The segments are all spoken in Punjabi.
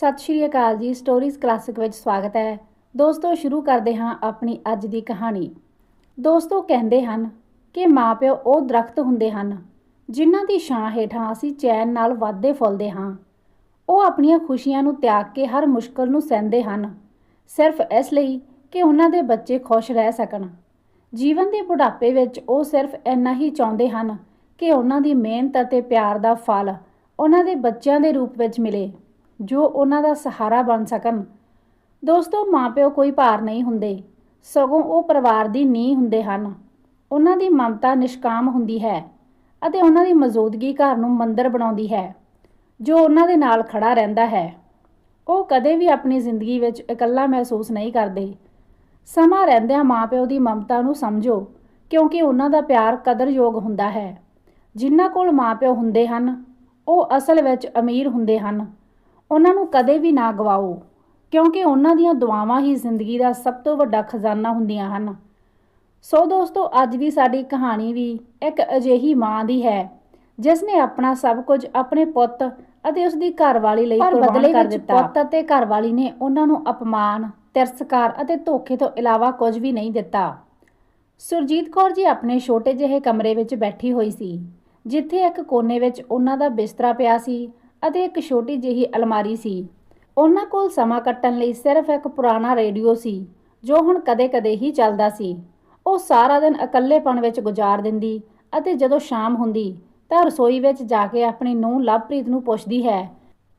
ਸਤਿ ਸ਼੍ਰੀ ਅਕਾਲ ਜੀ ਸਟੋਰੀਜ਼ ਕਲਾਸਿਕ ਵਿੱਚ ਸਵਾਗਤ ਹੈ। ਦੋਸਤੋ, ਸ਼ੁਰੂ ਕਰਦੇ ਹਾਂ ਆਪਣੀ ਅੱਜ ਦੀ ਕਹਾਣੀ। ਦੋਸਤੋ, ਕਹਿੰਦੇ ਹਨ ਕਿ ਮਾਪਿਓ ਉਹ ਦਰਖਤ ਹੁੰਦੇ ਹਨ ਜਿਨ੍ਹਾਂ ਦੀ ਛਾਂ ਹੇਠਾਂ ਅਸੀਂ ਚੈਨ ਨਾਲ ਵਾਧੇ ਫੁੱਲਦੇ ਹਾਂ। ਉਹ ਆਪਣੀਆਂ ਖੁਸ਼ੀਆਂ ਨੂੰ ਤਿਆਗ ਕੇ ਹਰ ਮੁਸ਼ਕਲ ਨੂੰ ਸਹਿੰਦੇ ਹਨ। ਸਿਰਫ ਇਸ ਲਈ ਕਿ ਉਹਨਾਂ ਦੇ ਬੱਚੇ ਖੁਸ਼ ਰਹਿ ਸਕਣ। ਜੀਵਨ ਦੇ ਬੁਢਾਪੇ ਵਿੱਚ ਉਹ ਸਿਰਫ ਇੰਨਾ ਹੀ ਚਾਹੁੰਦੇ ਹਨ ਕਿ ਉਹਨਾਂ ਦੀ ਮਿਹਨਤ ਅਤੇ ਪਿਆਰ ਦਾ ਫਲ ਉਹਨਾਂ ਦੇ ਬੱਚਿਆਂ ਦੇ ਰੂਪ ਵਿੱਚ ਮਿਲੇ। ਜੋ ਉਹਨਾਂ ਦਾ ਸਹਾਰਾ ਬਣ ਸਕਣ। ਦੋਸਤੋ, ਮਾਪਿਓ ਕੋਈ ਭਾਰ ਨਹੀਂ ਹੁੰਦੇ। ਸਗੋਂ ਉਹ ਪਰਿਵਾਰ ਦੀ ਨੀਂਹ ਹੁੰਦੇ ਹਨ। ਉਹਨਾਂ ਦੀ ਮਮਤਾ ਨਿਸ਼ਕਾਮ ਹੁੰਦੀ ਹੈ ਅਤੇ ਉਹਨਾਂ ਦੀ ਮੌਜੂਦਗੀ ਘਰ ਨੂੰ ਮੰਦਰ ਬਣਾਉਂਦੀ ਹੈ, ਜੋ ਉਹਨਾਂ ਦੇ ਨਾਲ ਖੜਾ ਰਹਿੰਦਾ ਹੈ। ਉਹ ਕਦੇ ਵੀ ਆਪਣੀ ਜ਼ਿੰਦਗੀ ਵਿੱਚ ਇਕੱਲਾ ਮਹਿਸੂਸ ਨਹੀਂ ਕਰਦੇ। ਸਮਾਂ ਰਹਿੰਦਿਆਂ ਮਾਪਿਓ ਦੀ ਮਮਤਾ ਨੂੰ ਸਮਝੋ, ਕਿਉਂਕਿ ਉਹਨਾਂ ਦਾ ਪਿਆਰ ਕਦਰਯੋਗ ਹੁੰਦਾ ਹੈ। ਜਿਨ੍ਹਾਂ ਕੋਲ ਮਾਪਿਓ ਹੁੰਦੇ ਹਨ, ਉਹ ਅਸਲ ਵਿੱਚ ਅਮੀਰ ਹੁੰਦੇ ਹਨ। ਉਹਨਾਂ ਨੂੰ ਕਦੇ ਵੀ ਨਾ ਗਵਾਓ ਕਿਉਂਕਿ ਉਹਨਾਂ ਦੀਆਂ ਦੁਆਵਾਂ ਹੀ ਜ਼ਿੰਦਗੀ ਦਾ ਸਭ ਤੋਂ ਵੱਡਾ ਖਜ਼ਾਨਾ ਹੁੰਦੀਆਂ ਹਨ। ਸੋ ਦੋਸਤੋ ਅੱਜ ਦੀ ਸਾਡੀ ਕਹਾਣੀ ਵੀ ਇੱਕ ਅਜਿਹੀ ਮਾਂ ਦੀ ਹੈ ਜਿਸ ਨੇ ਆਪਣਾ ਸਭ ਕੁਝ ਆਪਣੇ ਪੁੱਤ ਅਤੇ ਉਸ ਦੀ ਘਰਵਾਲੀ ਲਈ ਕੁਰਬਾਨ ਬਦਲੇ ਕਰ ਦਿੱਤਾ। ਪੁੱਤ ਅਤੇ ਘਰਵਾਲੀ ਨੇ ਉਹਨਾਂ ਨੂੰ ਅਪਮਾਨ ਤਿਰਸਕਾਰ ਅਤੇ ਧੋਖੇ ਤੋਂ ਇਲਾਵਾ ਕੁਝ ਵੀ ਨਹੀਂ ਦਿੱਤਾ। ਸੁਰਜੀਤ ਕੌਰ ਜੀ ਆਪਣੇ ਛੋਟੇ ਜਿਹੇ ਕਮਰੇ ਵਿੱਚ ਬੈਠੀ ਹੋਈ ਸੀ ਜਿੱਥੇ ਇੱਕ ਕੋਨੇ ਵਿੱਚ ਉਹਨਾਂ ਦਾ ਬਿਸਤਰਾ ਪਿਆ ਸੀ ਅਤੇ ਇੱਕ ਛੋਟੀ ਜਿਹੀ ਅਲਮਾਰੀ ਸੀ। ਉਹਨਾਂ ਕੋਲ ਸਮਾਂ ਕੱਟਣ ਲਈ ਸਿਰਫ ਇੱਕ ਪੁਰਾਣਾ ਰੇਡੀਓ ਸੀ, ਜੋ ਹੁਣ ਕਦੇ-ਕਦੇ ਹੀ ਚੱਲਦਾ ਸੀ। ਉਹ ਸਾਰਾ ਦਿਨ ਇਕੱਲੇਪਣ ਵਿੱਚ ਗੁਜ਼ਾਰ ਦਿੰਦੀ ਅਤੇ ਜਦੋਂ ਸ਼ਾਮ ਹੁੰਦੀ ਤਾਂ ਰਸੋਈ ਵਿੱਚ ਜਾ ਕੇ ਆਪਣੀ ਨੂੰਹ ਲਵਪ੍ਰੀਤ ਨੂੰ ਪੁੱਛਦੀ ਹੈ,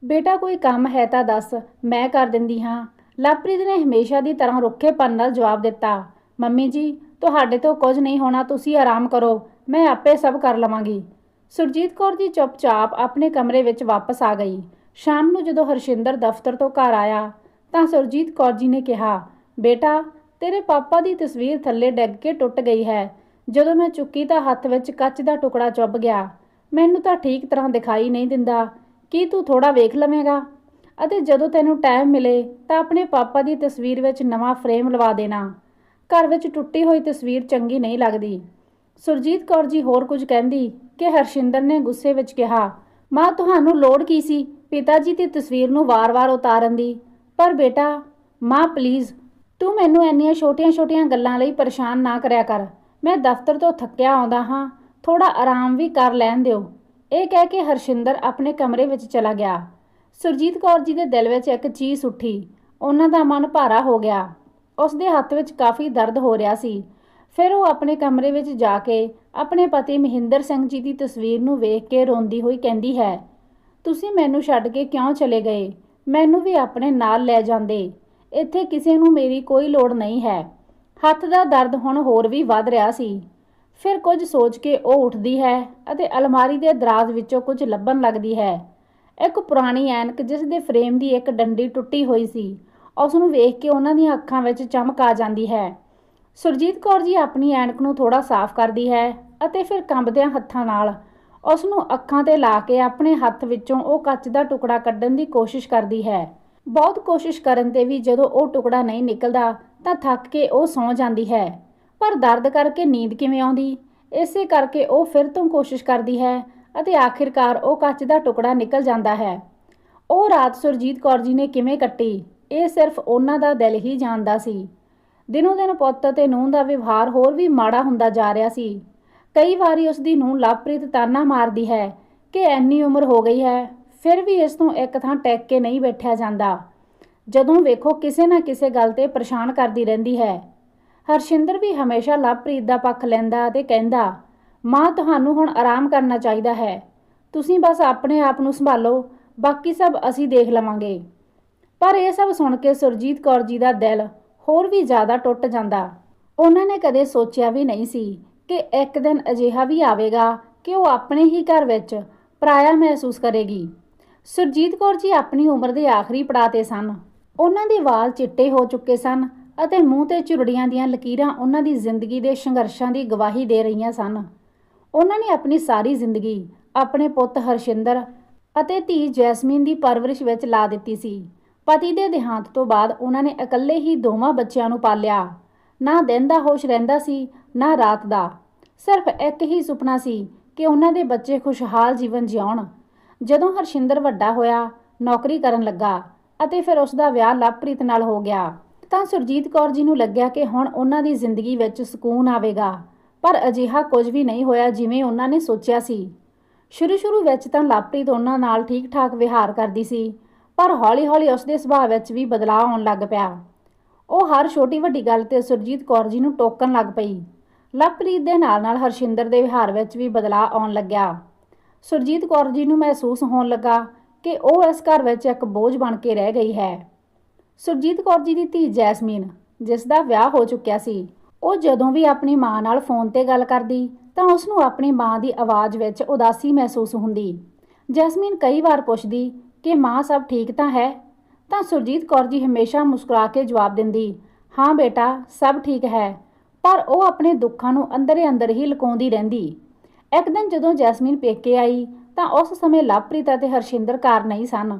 ਬੇਟਾ, ਕੋਈ ਕੰਮ ਹੈ ਤਾਂ ਦੱਸ, ਮੈਂ ਕਰ ਦਿੰਦੀ ਹਾਂ। ਲਵਪ੍ਰੀਤ ਨੇ ਹਮੇਸ਼ਾ ਦੀ ਤਰ੍ਹਾਂ ਰੁੱਖੇਪਨ ਨਾਲ ਜਵਾਬ ਦਿੱਤਾ, ਮੰਮੀ ਜੀ, ਤੁਹਾਡੇ ਤੋਂ ਕੁਝ ਨਹੀਂ ਹੋਣਾ, ਤੁਸੀਂ ਆਰਾਮ ਕਰੋ, ਮੈਂ ਆਪੇ ਸਭ ਕਰ ਲਵਾਂਗੀ। ਸੁਰਜੀਤ ਕੌਰ ਜੀ ਚੁੱਪਚਾਪ ਆਪਣੇ ਕਮਰੇ ਵਿੱਚ ਵਾਪਸ ਆ ਗਈ। ਸ਼ਾਮ ਨੂੰ ਜਦੋਂ ਹਰਸ਼ਿੰਦਰ ਦਫ਼ਤਰ ਤੋਂ ਘਰ ਆਇਆ, ਤਾਂ ਸੁਰਜੀਤ ਕੌਰ ਜੀ ਨੇ ਕਿਹਾ, ਬੇਟਾ, ਤੇਰੇ ਪਾਪਾ ਦੀ ਤਸਵੀਰ ਥੱਲੇ ਡਿੱਗ ਕੇ ਟੁੱਟ ਗਈ ਹੈ। ਜਦੋਂ ਮੈਂ ਚੁੱਕੀ ਤਾਂ ਹੱਥ ਵਿੱਚ ਕੱਚ ਦਾ ਟੁਕੜਾ ਚੁੱਭ ਗਿਆ। ਮੈਨੂੰ ਤਾਂ ਠੀਕ ਤਰ੍ਹਾਂ ਦਿਖਾਈ ਨਹੀਂ ਦਿੰਦਾ। ਕੀ ਤੂੰ ਥੋੜਾ ਵੇਖ ਲਵੇਂਗਾ? ਅਤੇ ਜਦੋਂ ਤੈਨੂੰ ਟਾਈਮ ਮਿਲੇ, ਤਾਂ ਆਪਣੇ ਪਾਪਾ ਦੀ ਤਸਵੀਰ ਵਿੱਚ ਨਵਾਂ ਫਰੇਮ ਲਵਾ ਦੇਣਾ। ਘਰ ਵਿੱਚ ਟੁੱਟੀ ਹੋਈ ਤਸਵੀਰ ਚੰਗੀ ਨਹੀਂ ਲੱਗਦੀ। ਸੁਰਜੀਤ ਕੌਰ ਜੀ ਹੋਰ ਕੁਝ ਕਹਿੰਦੀ ਕਿ ਹਰਸ਼ਿੰਦਰ ਨੇ ਗੁੱਸੇ ਵਿੱਚ ਕਿਹਾ, ਮਾਂ, ਤੁਹਾਨੂੰ ਲੋੜ ਕੀ ਸੀ? ਪਿਤਾ ਜੀ ਦੀ ਤਸਵੀਰ ਨੂੰ ਵਾਰ-ਵਾਰ ਉਤਾਰਨ ਦੀ। ਪਰ ਬੇਟਾ, ਮਾਂ ਪਲੀਜ਼ ਤੂੰ ਮੈਨੂੰ ਇੰਨੀਆਂ ਛੋਟੀਆਂ-ਛੋਟੀਆਂ ਗੱਲਾਂ ਲਈ ਪਰੇਸ਼ਾਨ ਨਾ ਕਰਿਆ ਕਰ। ਮੈਂ ਦਫ਼ਤਰ ਤੋਂ ਥੱਕਿਆ ਆਉਂਦਾ ਹਾਂ। ਥੋੜਾ ਆਰਾਮ ਵੀ ਕਰ ਲੈਣ ਦਿਓ। ਇਹ ਕਹਿ ਕੇ ਹਰਸ਼ਿੰਦਰ ਆਪਣੇ ਕਮਰੇ ਵਿੱਚ ਚਲਾ ਗਿਆ। ਸੁਰਜੀਤ ਕੌਰ ਜੀ ਦੇ ਦਿਲ ਵਿੱਚ ਇੱਕ ਚੀਜ਼ ਉੱਠੀ। ਉਹਨਾਂ ਦਾ ਮਨ ਭਾਰਾ ਹੋ ਗਿਆ। ਉਸ ਦੇ ਹੱਥ ਵਿੱਚ ਕਾਫੀ ਦਰਦ ਹੋ ਰਿਹਾ ਸੀ। ਫਿਰ ਉਹ ਆਪਣੇ ਕਮਰੇ ਵਿੱਚ ਜਾ ਕੇ ਆਪਣੇ ਪਤੀ ਮਹਿੰਦਰ ਸਿੰਘ ਜੀ ਦੀ ਤਸਵੀਰ ਨੂੰ ਵੇਖ ਕੇ ਰੋਂਦੀ ਹੋਈ ਕਹਿੰਦੀ ਹੈ, ਤੁਸੀਂ ਮੈਨੂੰ ਛੱਡ ਕੇ ਕਿਉਂ ਚਲੇ ਗਏ? ਮੈਨੂੰ ਵੀ ਆਪਣੇ ਨਾਲ ਲੈ ਜਾਂਦੇ। ਇੱਥੇ ਕਿਸੇ ਨੂੰ ਮੇਰੀ ਕੋਈ ਲੋੜ ਨਹੀਂ ਹੈ। ਹੱਥ ਦਾ ਦਰਦ ਹੁਣ ਹੋਰ ਵੀ ਵੱਧ ਰਿਹਾ ਸੀ। ਫਿਰ ਕੁਝ ਸੋਚ ਕੇ ਉਹ ਉੱਠਦੀ ਹੈ ਅਤੇ ਅਲਮਾਰੀ ਦੇ ਦਰਾਜ਼ ਵਿੱਚੋਂ ਕੁਝ ਲੱਭਣ ਲੱਗਦੀ ਹੈ। ਇੱਕ ਪੁਰਾਣੀ ਐਨਕ ਜਿਸ ਦੇ ਫਰੇਮ ਦੀ ਇੱਕ ਡੰਡੀ ਟੁੱਟੀ ਹੋਈ ਸੀ, ਉਸ ਨੂੰ ਵੇਖ ਕੇ ਉਹਨਾਂ ਦੀਆਂ ਅੱਖਾਂ ਵਿੱਚ ਚਮਕ ਆ ਜਾਂਦੀ ਹੈ। ਸੁਰਜੀਤ ਕੌਰ ਜੀ ਆਪਣੀ ਐਨਕ ਨੂੰ ਥੋੜਾ ਸਾਫ਼ ਕਰਦੀ ਹੈ ਅਤੇ ਫਿਰ ਕੰਬਦਿਆਂ ਹੱਥਾਂ ਨਾਲ ਉਸ ਨੂੰ ਅੱਖਾਂ ਤੇ ਲਾ ਕੇ ਆਪਣੇ ਹੱਥ ਵਿੱਚੋਂ ਉਹ ਕੱਚ ਦਾ ਟੁਕੜਾ ਕੱਢਣ ਦੀ ਕੋਸ਼ਿਸ਼ ਕਰਦੀ ਹੈ। ਬਹੁਤ ਕੋਸ਼ਿਸ਼ ਕਰਨ ਤੇ ਵੀ ਜਦੋਂ ਉਹ ਟੁਕੜਾ ਨਹੀਂ ਨਿਕਲਦਾ ਤਾਂ ਥੱਕ ਕੇ ਉਹ ਸੌਂ ਜਾਂਦੀ ਹੈ। ਪਰ ਦਰਦ ਕਰਕੇ ਨੀਂਦ ਕਿਵੇਂ ਆਉਂਦੀ? ਇਸੇ ਕਰਕੇ ਉਹ ਫਿਰ ਤੋਂ ਕੋਸ਼ਿਸ਼ ਕਰਦੀ ਹੈ ਅਤੇ ਆਖਿਰਕਾਰ ਉਹ ਕੱਚ ਦਾ ਟੁਕੜਾ ਨਿਕਲ ਜਾਂਦਾ ਹੈ। ਉਹ ਰਾਤ ਸੁਰਜੀਤ ਕੌਰ ਜੀ ਨੇ ਕਿਵੇਂ ਕੱਟੀ? ਇਹ ਸਿਰਫ ਉਹਨਾਂ ਦਾ ਦਿਲ ਹੀ ਜਾਣਦਾ ਸੀ। ਦਿਨੋ ਦਿਨ ਪੁੱਤ ਅਤੇ ਨੂੰਹ ਦਾ ਵਿਵਹਾਰ ਹੋਰ ਵੀ ਮਾੜਾ ਹੁੰਦਾ ਜਾ ਰਿਹਾ ਸੀ। ਕਈ ਵਾਰੀ ਉਸ ਦੀ ਨੂੰਹ ਲਵਪ੍ਰੀਤ ਤਾਨਾ ਮਾਰਦੀ ਹੈ ਕਿ ਐਨੀ ਉਮਰ ਹੋ ਗਈ ਹੈ, ਫਿਰ ਵੀ ਇਸ ਤੋਂ ਇੱਕ ਥਾਂ ਟੈਕ ਕੇ ਨਹੀਂ ਬੈਠਿਆ ਜਾਂਦਾ। ਜਦੋਂ ਵੇਖੋ ਕਿਸੇ ਨਾ ਕਿਸੇ ਗੱਲ ਤੇ ਪਰੇਸ਼ਾਨ ਕਰਦੀ ਰਹਿੰਦੀ ਹੈ। ਹਰਸ਼ਿੰਦਰ ਵੀ ਹਮੇਸ਼ਾ ਲਵਪ੍ਰੀਤ ਦਾ ਪੱਖ ਲੈਂਦਾ ਅਤੇ ਕਹਿੰਦਾ, ਮਾਂ, ਤੁਹਾਨੂੰ ਹੁਣ ਆਰਾਮ ਕਰਨਾ ਚਾਹੀਦਾ ਹੈ। ਤੁਸੀਂ ਬਸ ਆਪਣੇ ਆਪ ਨੂੰ ਸੰਭਾਲੋ, ਬਾਕੀ ਸਭ ਅਸੀਂ ਦੇਖ ਲਵਾਂਗੇ। ਪਰ ਇਹ ਸਭ ਸੁਣ ਕੇ ਸੁਰਜੀਤ ਕੌਰ ਜੀ ਦਾ ਦਿਲ ਹੋਰ ਵੀ ਜ਼ਿਆਦਾ ਟੁੱਟ ਜਾਂਦਾ। ਉਹਨਾਂ ਨੇ ਕਦੇ ਸੋਚਿਆ ਵੀ ਨਹੀਂ ਸੀ ਕਿ ਇੱਕ ਦਿਨ ਅਜਿਹਾ ਵੀ ਆਵੇਗਾ ਕਿ ਉਹ ਆਪਣੇ ਹੀ ਘਰ ਵਿੱਚ ਪਰਾਇਆ ਮਹਿਸੂਸ ਕਰੇਗੀ। ਸੁਰਜੀਤ ਕੌਰ ਜੀ ਆਪਣੀ ਉਮਰ ਦੇ ਆਖਰੀ ਪੜਾਅ ਤੇ ਸਨ। ਉਹਨਾਂ ਦੇ ਵਾਲ ਚਿੱਟੇ ਹੋ ਚੁੱਕੇ ਸਨ ਅਤੇ ਮੂੰਹ ਤੇ ਝੁਰੜੀਆਂ ਦੀਆਂ ਲਕੀਰਾਂ ਉਹਨਾਂ ਦੀ ਜ਼ਿੰਦਗੀ ਦੇ ਸੰਘਰਸ਼ਾਂ ਦੀ ਗਵਾਹੀ ਦੇ ਰਹੀਆਂ ਸਨ। ਉਹਨਾਂ ਨੇ ਆਪਣੀ ਸਾਰੀ ਜ਼ਿੰਦਗੀ ਆਪਣੇ ਪੁੱਤ ਹਰਸ਼ਿੰਦਰ ਅਤੇ ਧੀ ਜੈਸਮੀਨ ਦੀ ਪਰਵਰਿਸ਼ ਵਿੱਚ ਲਾ ਦਿੱਤੀ ਸੀ। ਪਤੀ ਦੇ ਦੇਹਾਂਤ ਤੋਂ ਬਾਅਦ ਉਹਨਾਂ ਨੇ ਇਕੱਲੇ ਹੀ ਦੋਵਾਂ ਬੱਚਿਆਂ ਨੂੰ ਪਾਲਿਆ। ਨਾ ਦਿਨ ਦਾ ਹੋਸ਼ ਰਹਿੰਦਾ ਸੀ, ਨਾ ਰਾਤ ਦਾ। ਸਿਰਫ ਇੱਕ ਹੀ ਸੁਪਨਾ ਸੀ ਕਿ ਉਹਨਾਂ ਦੇ ਬੱਚੇ ਖੁਸ਼ਹਾਲ ਜੀਵਨ ਜਿਉਣ। ਜਦੋਂ ਹਰਸ਼ਿੰਦਰ ਵੱਡਾ ਹੋਇਆ, ਨੌਕਰੀ ਕਰਨ ਲੱਗਾ ਅਤੇ ਫਿਰ ਉਸ ਦਾ ਵਿਆਹ ਲਵਪ੍ਰੀਤ ਨਾਲ ਹੋ ਗਿਆ, ਤਾਂ ਸੁਰਜੀਤ ਕੌਰ ਜੀ ਨੂੰ ਲੱਗਿਆ ਕਿ ਹੁਣ ਉਹਨਾਂ ਦੀ ਜ਼ਿੰਦਗੀ ਵਿੱਚ ਸਕੂਨ ਆਵੇਗਾ, ਪਰ ਅਜਿਹਾ ਕੁਝ ਵੀ ਨਹੀਂ ਹੋਇਆ ਜਿਵੇਂ ਉਹਨਾਂ ਨੇ ਸੋਚਿਆ ਸੀ। ਸ਼ੁਰੂ ਸ਼ੁਰੂ ਵਿੱਚ ਤਾਂ ਲਵਪ੍ਰੀਤ ਉਹਨਾਂ ਨਾਲ ਠੀਕ ਠਾਕ ਵਿਹਾਰ ਕਰਦੀ ਸੀ ਪਰ ਹੌਲੀ-ਹੌਲੀ ਉਸ ਦੇ ਸੁਭਾਅ ਵਿੱਚ ਵੀ ਬਦਲਾਅ ਆਉਣ ਲੱਗ ਪਿਆ। ਉਹ ਹਰ ਛੋਟੀ ਵੱਡੀ ਗੱਲ ਤੇ ਸੁਰਜੀਤ ਕੌਰ ਜੀ ਨੂੰ ਟੋਕਣ ਲੱਗ ਪਈ। ਲਵਪ੍ਰੀਤ ਦੇ ਨਾਲ-ਨਾਲ ਹਰਸ਼ਿੰਦਰ ਦੇ ਵਿਹਾਰ ਵਿੱਚ ਵੀ ਬਦਲਾਅ ਆਉਣ ਲੱਗਿਆ। ਸੁਰਜੀਤ ਕੌਰ ਜੀ ਨੂੰ ਮਹਿਸੂਸ ਹੋਣ ਲੱਗਾ ਕਿ ਉਹ ਇਸ ਘਰ ਵਿੱਚ ਇੱਕ ਬੋਝ ਬਣ ਕੇ ਰਹਿ ਗਈ ਹੈ। ਸੁਰਜੀਤ ਕੌਰ ਜੀ ਦੀ ਧੀ ਜੈਸਮੀਨ, ਜਿਸ ਦਾ ਵਿਆਹ ਹੋ ਚੁੱਕਿਆ ਸੀ, ਉਹ ਜਦੋਂ ਵੀ ਆਪਣੀ ਮਾਂ ਨਾਲ ਫੋਨ ਤੇ ਗੱਲ ਕਰਦੀ, ਤਾਂ ਉਸ ਨੂੰ ਆਪਣੀ ਮਾਂ ਦੀ ਆਵਾਜ਼ ਵਿੱਚ ਉਦਾਸੀ ਮਹਿਸੂਸ ਹੁੰਦੀ। ਜੈਸਮੀਨ ਕਈ ਵਾਰ ਪੁੱਛਦੀ ਕਿ ਮਾਂ ਸਭ ਠੀਕ ਤਾਂ ਹੈ, ਤਾਂ ਸੁਰਜੀਤ ਕੌਰ ਜੀ ਹਮੇਸ਼ਾ ਮੁਸਕਰਾ ਕੇ ਜਵਾਬ ਦਿੰਦੀ, ਹਾਂ ਬੇਟਾ, ਸਭ ਠੀਕ ਹੈ। ਪਰ ਉਹ ਆਪਣੇ ਦੁੱਖਾਂ ਨੂੰ ਅੰਦਰੇ ਅੰਦਰ ਹੀ ਲੁਕਾਉਂਦੀ ਰਹਿੰਦੀ। ਇੱਕ ਦਿਨ ਜਦੋਂ ਜੈਸਮੀਨ ਪੇਕੇ ਆਈ, ਤਾਂ ਉਸ ਸਮੇਂ ਲਵਪ੍ਰੀਤ ਅਤੇ ਹਰਸ਼ਿੰਦਰ ਘਰ ਨਹੀਂ ਸਨ।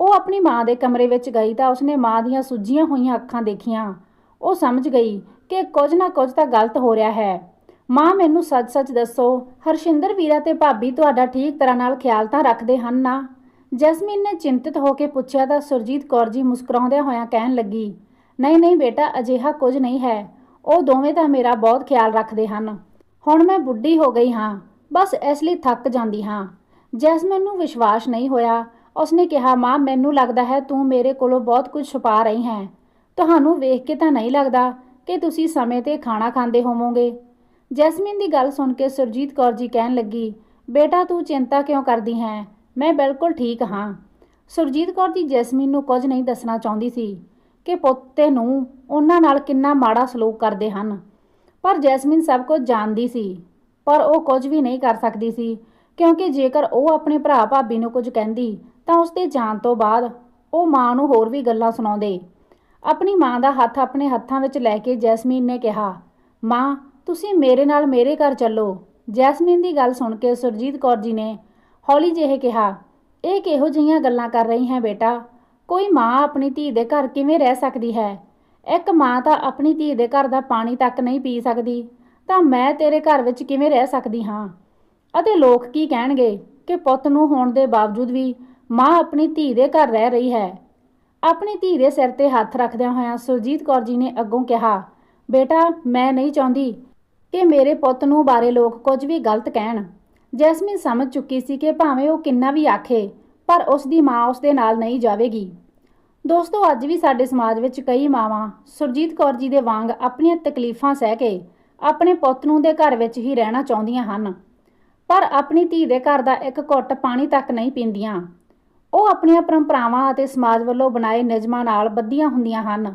ਉਹ ਆਪਣੀ ਮਾਂ ਦੇ ਕਮਰੇ ਵਿੱਚ ਗਈ ਤਾਂ ਉਸਨੇ ਮਾਂ ਦੀਆਂ ਸੁੱਜੀਆਂ ਹੋਈਆਂ ਅੱਖਾਂ ਦੇਖੀਆਂ। ਉਹ ਸਮਝ ਗਈ ਕਿ ਕੁਝ ਨਾ ਕੁਝ ਤਾਂ ਗਲਤ ਹੋ ਰਿਹਾ ਹੈ। ਮਾਂ, ਮੈਨੂੰ ਸੱਚ-ਸੱਚ ਦੱਸੋ, ਹਰਸ਼ਿੰਦਰ ਵੀਰਾ ਤੇ ਭਾਬੀ ਤੁਹਾਡਾ ਠੀਕ ਤਰ੍ਹਾਂ ਨਾਲ ਖਿਆਲ ਤਾਂ ਰੱਖਦੇ ਹਨ ਨਾ? ਜੈਸਮੀਨ ਨੇ ਚਿੰਤਿਤ ਹੋ ਕੇ ਪੁੱਛਿਆ ਤਾਂ ਸੁਰਜੀਤ ਕੌਰ ਜੀ ਮੁਸਕਰਾਉਂਦਿਆਂ ਹੋਇਆਂ ਕਹਿਣ ਲੱਗੀ, ਨਹੀਂ ਨਹੀਂ ਬੇਟਾ, ਅਜਿਹਾ ਕੁਝ ਨਹੀਂ ਹੈ। ਉਹ ਦੋਵੇਂ ਤਾਂ ਮੇਰਾ ਬਹੁਤ ਖਿਆਲ ਰੱਖਦੇ ਹਨ। ਹੁਣ ਮੈਂ ਬੁੱਢੀ ਹੋ ਗਈ ਹਾਂ। ਬਸ ਇਸ ਲਈ ਥੱਕ ਜਾਂਦੀ ਹਾਂ। ਜੈਸਮੀਨ ਨੂੰ ਵਿਸ਼ਵਾਸ ਨਹੀਂ ਹੋਇਆ। ਉਸਨੇ ਕਿਹਾ, ਮਾਂ, ਮੈਨੂੰ ਲੱਗਦਾ ਹੈ ਤੂੰ ਮੇਰੇ ਕੋਲੋਂ ਬਹੁਤ ਕੁਝ ਛੁਪਾ ਰਹੀ ਹੈ। ਤੁਹਾਨੂੰ ਵੇਖ ਕੇ ਤਾਂ ਨਹੀਂ ਲੱਗਦਾ ਕਿ ਤੁਸੀਂ ਸਮੇਂ ਤੇ ਖਾਣਾ ਖਾਂਦੇ ਹੋਵੋਗੇ? ਜੈਸਮੀਨ ਦੀ ਗੱਲ ਸੁਣ ਕੇ ਸੁਰਜੀਤ ਕੌਰ ਜੀ ਕਹਿਣ ਲੱਗੀ, ਬੇਟਾ, ਤੂੰ ਚਿੰਤਾ ਕਿਉਂ ਕਰਦੀ ਹੈ? ਮੈਂ ਬਿਲਕੁਲ ਠੀਕ ਹਾਂ। ਸੁਰਜੀਤ ਕੌਰ ਜੀ ਜੈਸਮੀਨ ਨੂੰ ਕੁਝ ਨਹੀਂ ਦੱਸਣਾ ਚਾਹੁੰਦੀ ਸੀ ਕਿ ਪੁੱਤੇ ਨੂੰ ਉਹਨਾਂ ਨਾਲ ਕਿੰਨਾ ਮਾੜਾ ਸਲੂਕ ਕਰਦੇ ਹਨ। ਪਰ ਜੈਸਮੀਨ ਸਭ ਕੁਝ ਜਾਣਦੀ ਸੀ, ਪਰ ਉਹ ਕੁਝ ਵੀ ਨਹੀਂ ਕਰ ਸਕਦੀ ਸੀ, ਕਿਉਂਕਿ ਜੇਕਰ ਉਹ ਆਪਣੇ ਭਰਾ ਭਾਬੀ ਨੂੰ ਕੁਝ ਕਹਿੰਦੀ ਤਾਂ ਉਸ ਦੇ ਜਾਣ ਤੋਂ ਬਾਅਦ ਉਹ ਮਾਂ ਨੂੰ ਹੋਰ ਵੀ ਗੱਲਾਂ ਸੁਣਾਉਂਦੇ। ਆਪਣੀ ਮਾਂ ਦਾ ਹੱਥ ਆਪਣੇ ਹੱਥਾਂ ਵਿੱਚ ਲੈ ਕੇ ਜੈਸਮੀਨ ਨੇ ਕਿਹਾ, ਮਾਂ, ਤੁਸੀਂ ਮੇਰੇ ਨਾਲ ਮੇਰੇ ਘਰ ਚੱਲੋ। ਜੈਸਮੀਨ ਦੀ ਗੱਲ ਸੁਣ ਕੇ ਸੁਰਜੀਤ ਕੌਰ ਜੀ ਨੇ ਹੌਲੀ ਜਿਹੇ ਕਿਹਾ, ਇਹ ਕਿਹੋ ਜਿਹੀਆਂ ਗੱਲਾਂ ਕਰ ਰਹੀ ਹੈ ਬੇਟਾ? ਕੋਈ ਮਾਂ ਆਪਣੀ ਧੀ ਦੇ ਘਰ ਕਿਵੇਂ ਰਹਿ ਸਕਦੀ ਹੈ? ਇੱਕ ਮਾਂ ਤਾਂ ਆਪਣੀ ਧੀ ਦੇ ਘਰ ਦਾ ਪਾਣੀ ਤੱਕ ਨਹੀਂ ਪੀ ਸਕਦੀ। ਤਾਂ ਮੈਂ ਤੇਰੇ ਘਰ ਵਿੱਚ ਕਿਵੇਂ ਰਹਿ ਸਕਦੀ ਹਾਂ? ਅਤੇ ਲੋਕ ਕੀ ਕਹਿਣਗੇ ਕਿ ਪੁੱਤ ਨੂੰ ਹੋਣ ਦੇ ਬਾਵਜੂਦ ਵੀ ਮਾਂ ਆਪਣੀ ਧੀ ਦੇ ਘਰ ਰਹਿ ਰਹੀ ਹੈ। ਆਪਣੀ ਧੀ ਦੇ ਸਿਰ ਤੇ ਹੱਥ ਰੱਖਦਿਆਂ ਹੋਇਆਂ ਸੁਰਜੀਤ ਕੌਰ ਜੀ ਨੇ ਅੱਗੋਂ ਕਿਹਾ, ਬੇਟਾ, ਮੈਂ ਨਹੀਂ ਚਾਹੁੰਦੀ ਕਿ ਮੇਰੇ ਪੁੱਤ ਨੂੰ ਬਾਰੇ ਲੋਕ ਕੁਝ ਵੀ ਗਲਤ ਕਹਿਣ। ਜੈਸਮੀਨ ਸਮਝ ਚੁੱਕੀ ਸੀ ਕਿ ਭਾਵੇਂ ਉਹ ਕਿੰਨਾ ਵੀ ਆਖੇ, ਪਰ ਉਸ ਦੀ ਮਾਂ ਉਸ ਦੇ ਨਾਲ ਨਹੀਂ ਜਾਵੇਗੀ। ਦੋਸਤੋ, ਅੱਜ ਵੀ ਸਾਡੇ ਸਮਾਜ ਵਿੱਚ ਕਈ ਮਾਵਾਂ ਸੁਰਜੀਤ ਕੌਰ ਜੀ ਦੇ ਵਾਂਗ ਆਪਣੀਆਂ ਤਕਲੀਫਾਂ ਸਹਿ ਕੇ ਆਪਣੇ ਪੁੱਤ ਨੂੰ ਦੇ ਘਰ ਵਿੱਚ ਹੀ ਰਹਿਣਾ ਚਾਹੁੰਦੀਆਂ ਹਨ। ਪਰ ਆਪਣੀ ਧੀ ਦੇ ਘਰ ਦਾ ਇੱਕ ਘੁੱਟ ਪਾਣੀ ਤੱਕ ਨਹੀਂ ਪੀਂਦੀਆਂ। ਉਹ ਆਪਣੀਆਂ ਪਰੰਪਰਾਵਾਂ ਅਤੇ ਸਮਾਜ ਵੱਲੋਂ ਬਣਾਏ ਨਿਯਮਾਂ ਨਾਲ ਬੱਧੀਆਂ ਹੁੰਦੀਆਂ ਹਨ।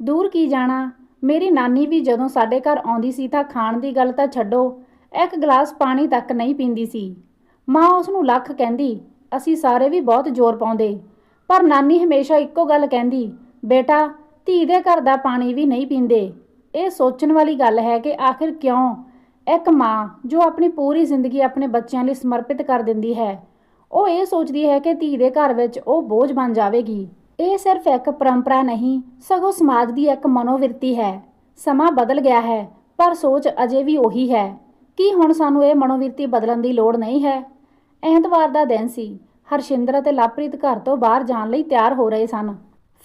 ਦੂਰ ਕੀ ਜਾਣਾ, ਮੇਰੀ ਨਾਨੀ ਵੀ ਜਦੋਂ ਸਾਡੇ ਘਰ ਆਉਂਦੀ ਸੀ ਤਾਂ ਖਾਣ ਦੀ ਗੱਲ ਤਾਂ ਛੱਡੋ ਇੱਕ ਗਲਾਸ ਪਾਣੀ ਤੱਕ ਨਹੀਂ ਪੀਂਦੀ ਸੀ। ਮਾਂ ਉਸ ਨੂੰ ਲੱਖ ਕਹਿੰਦੀ, ਅਸੀਂ ਸਾਰੇ ਵੀ ਬਹੁਤ ਜ਼ੋਰ ਪਾਉਂਦੇ। ਪਰ ਨਾਨੀ ਹਮੇਸ਼ਾ ਇੱਕੋ ਗੱਲ ਕਹਿੰਦੀ, ਬੇਟਾ, ਧੀ ਦੇ ਘਰ ਦਾ ਪਾਣੀ ਵੀ ਨਹੀਂ ਪੀਂਦੇ। ਇਹ ਸੋਚਣ ਵਾਲੀ ਗੱਲ ਹੈ ਕਿ ਆਖਿਰ ਕਿਉਂ? ਇੱਕ ਮਾਂ ਜੋ ਆਪਣੀ ਪੂਰੀ ਜ਼ਿੰਦਗੀ ਆਪਣੇ ਬੱਚਿਆਂ ਲਈ ਸਮਰਪਿਤ ਕਰ ਦਿੰਦੀ ਹੈ, ਉਹ ਇਹ ਸੋਚਦੀ ਹੈ ਕਿ ਧੀ ਦੇ ਘਰ ਵਿੱਚ ਉਹ ਬੋਝ ਬਣ ਜਾਵੇਗੀ। ਇਹ ਸਿਰਫ ਇੱਕ ਪਰੰਪਰਾ ਨਹੀਂ, ਸਗੋਂ ਸਮਾਜ ਦੀ ਇੱਕ ਮਨੋਵਿਰਤੀ ਹੈ। ਸਮਾਂ ਬਦਲ ਗਿਆ ਹੈ, ਪਰ ਸੋਚ ਅਜੇ ਵੀ ਉਹੀ ਹੈ। ਕੀ ਹੁਣ ਸਾਨੂੰ ਇਹ ਮਨੋਵਿਰਤੀ ਬਦਲਣ ਦੀ ਲੋੜ ਨਹੀਂ ਹੈ? ਐਤਵਾਰ ਦਾ ਦਿਨ ਸੀ। ਹਰਸ਼ਿੰਦਰ ਅਤੇ ਲਾਪ੍ਰੀਤ ਘਰ ਤੋਂ ਬਾਹਰ ਜਾਣ ਲਈ ਤਿਆਰ ਹੋ ਰਹੇ ਸਨ।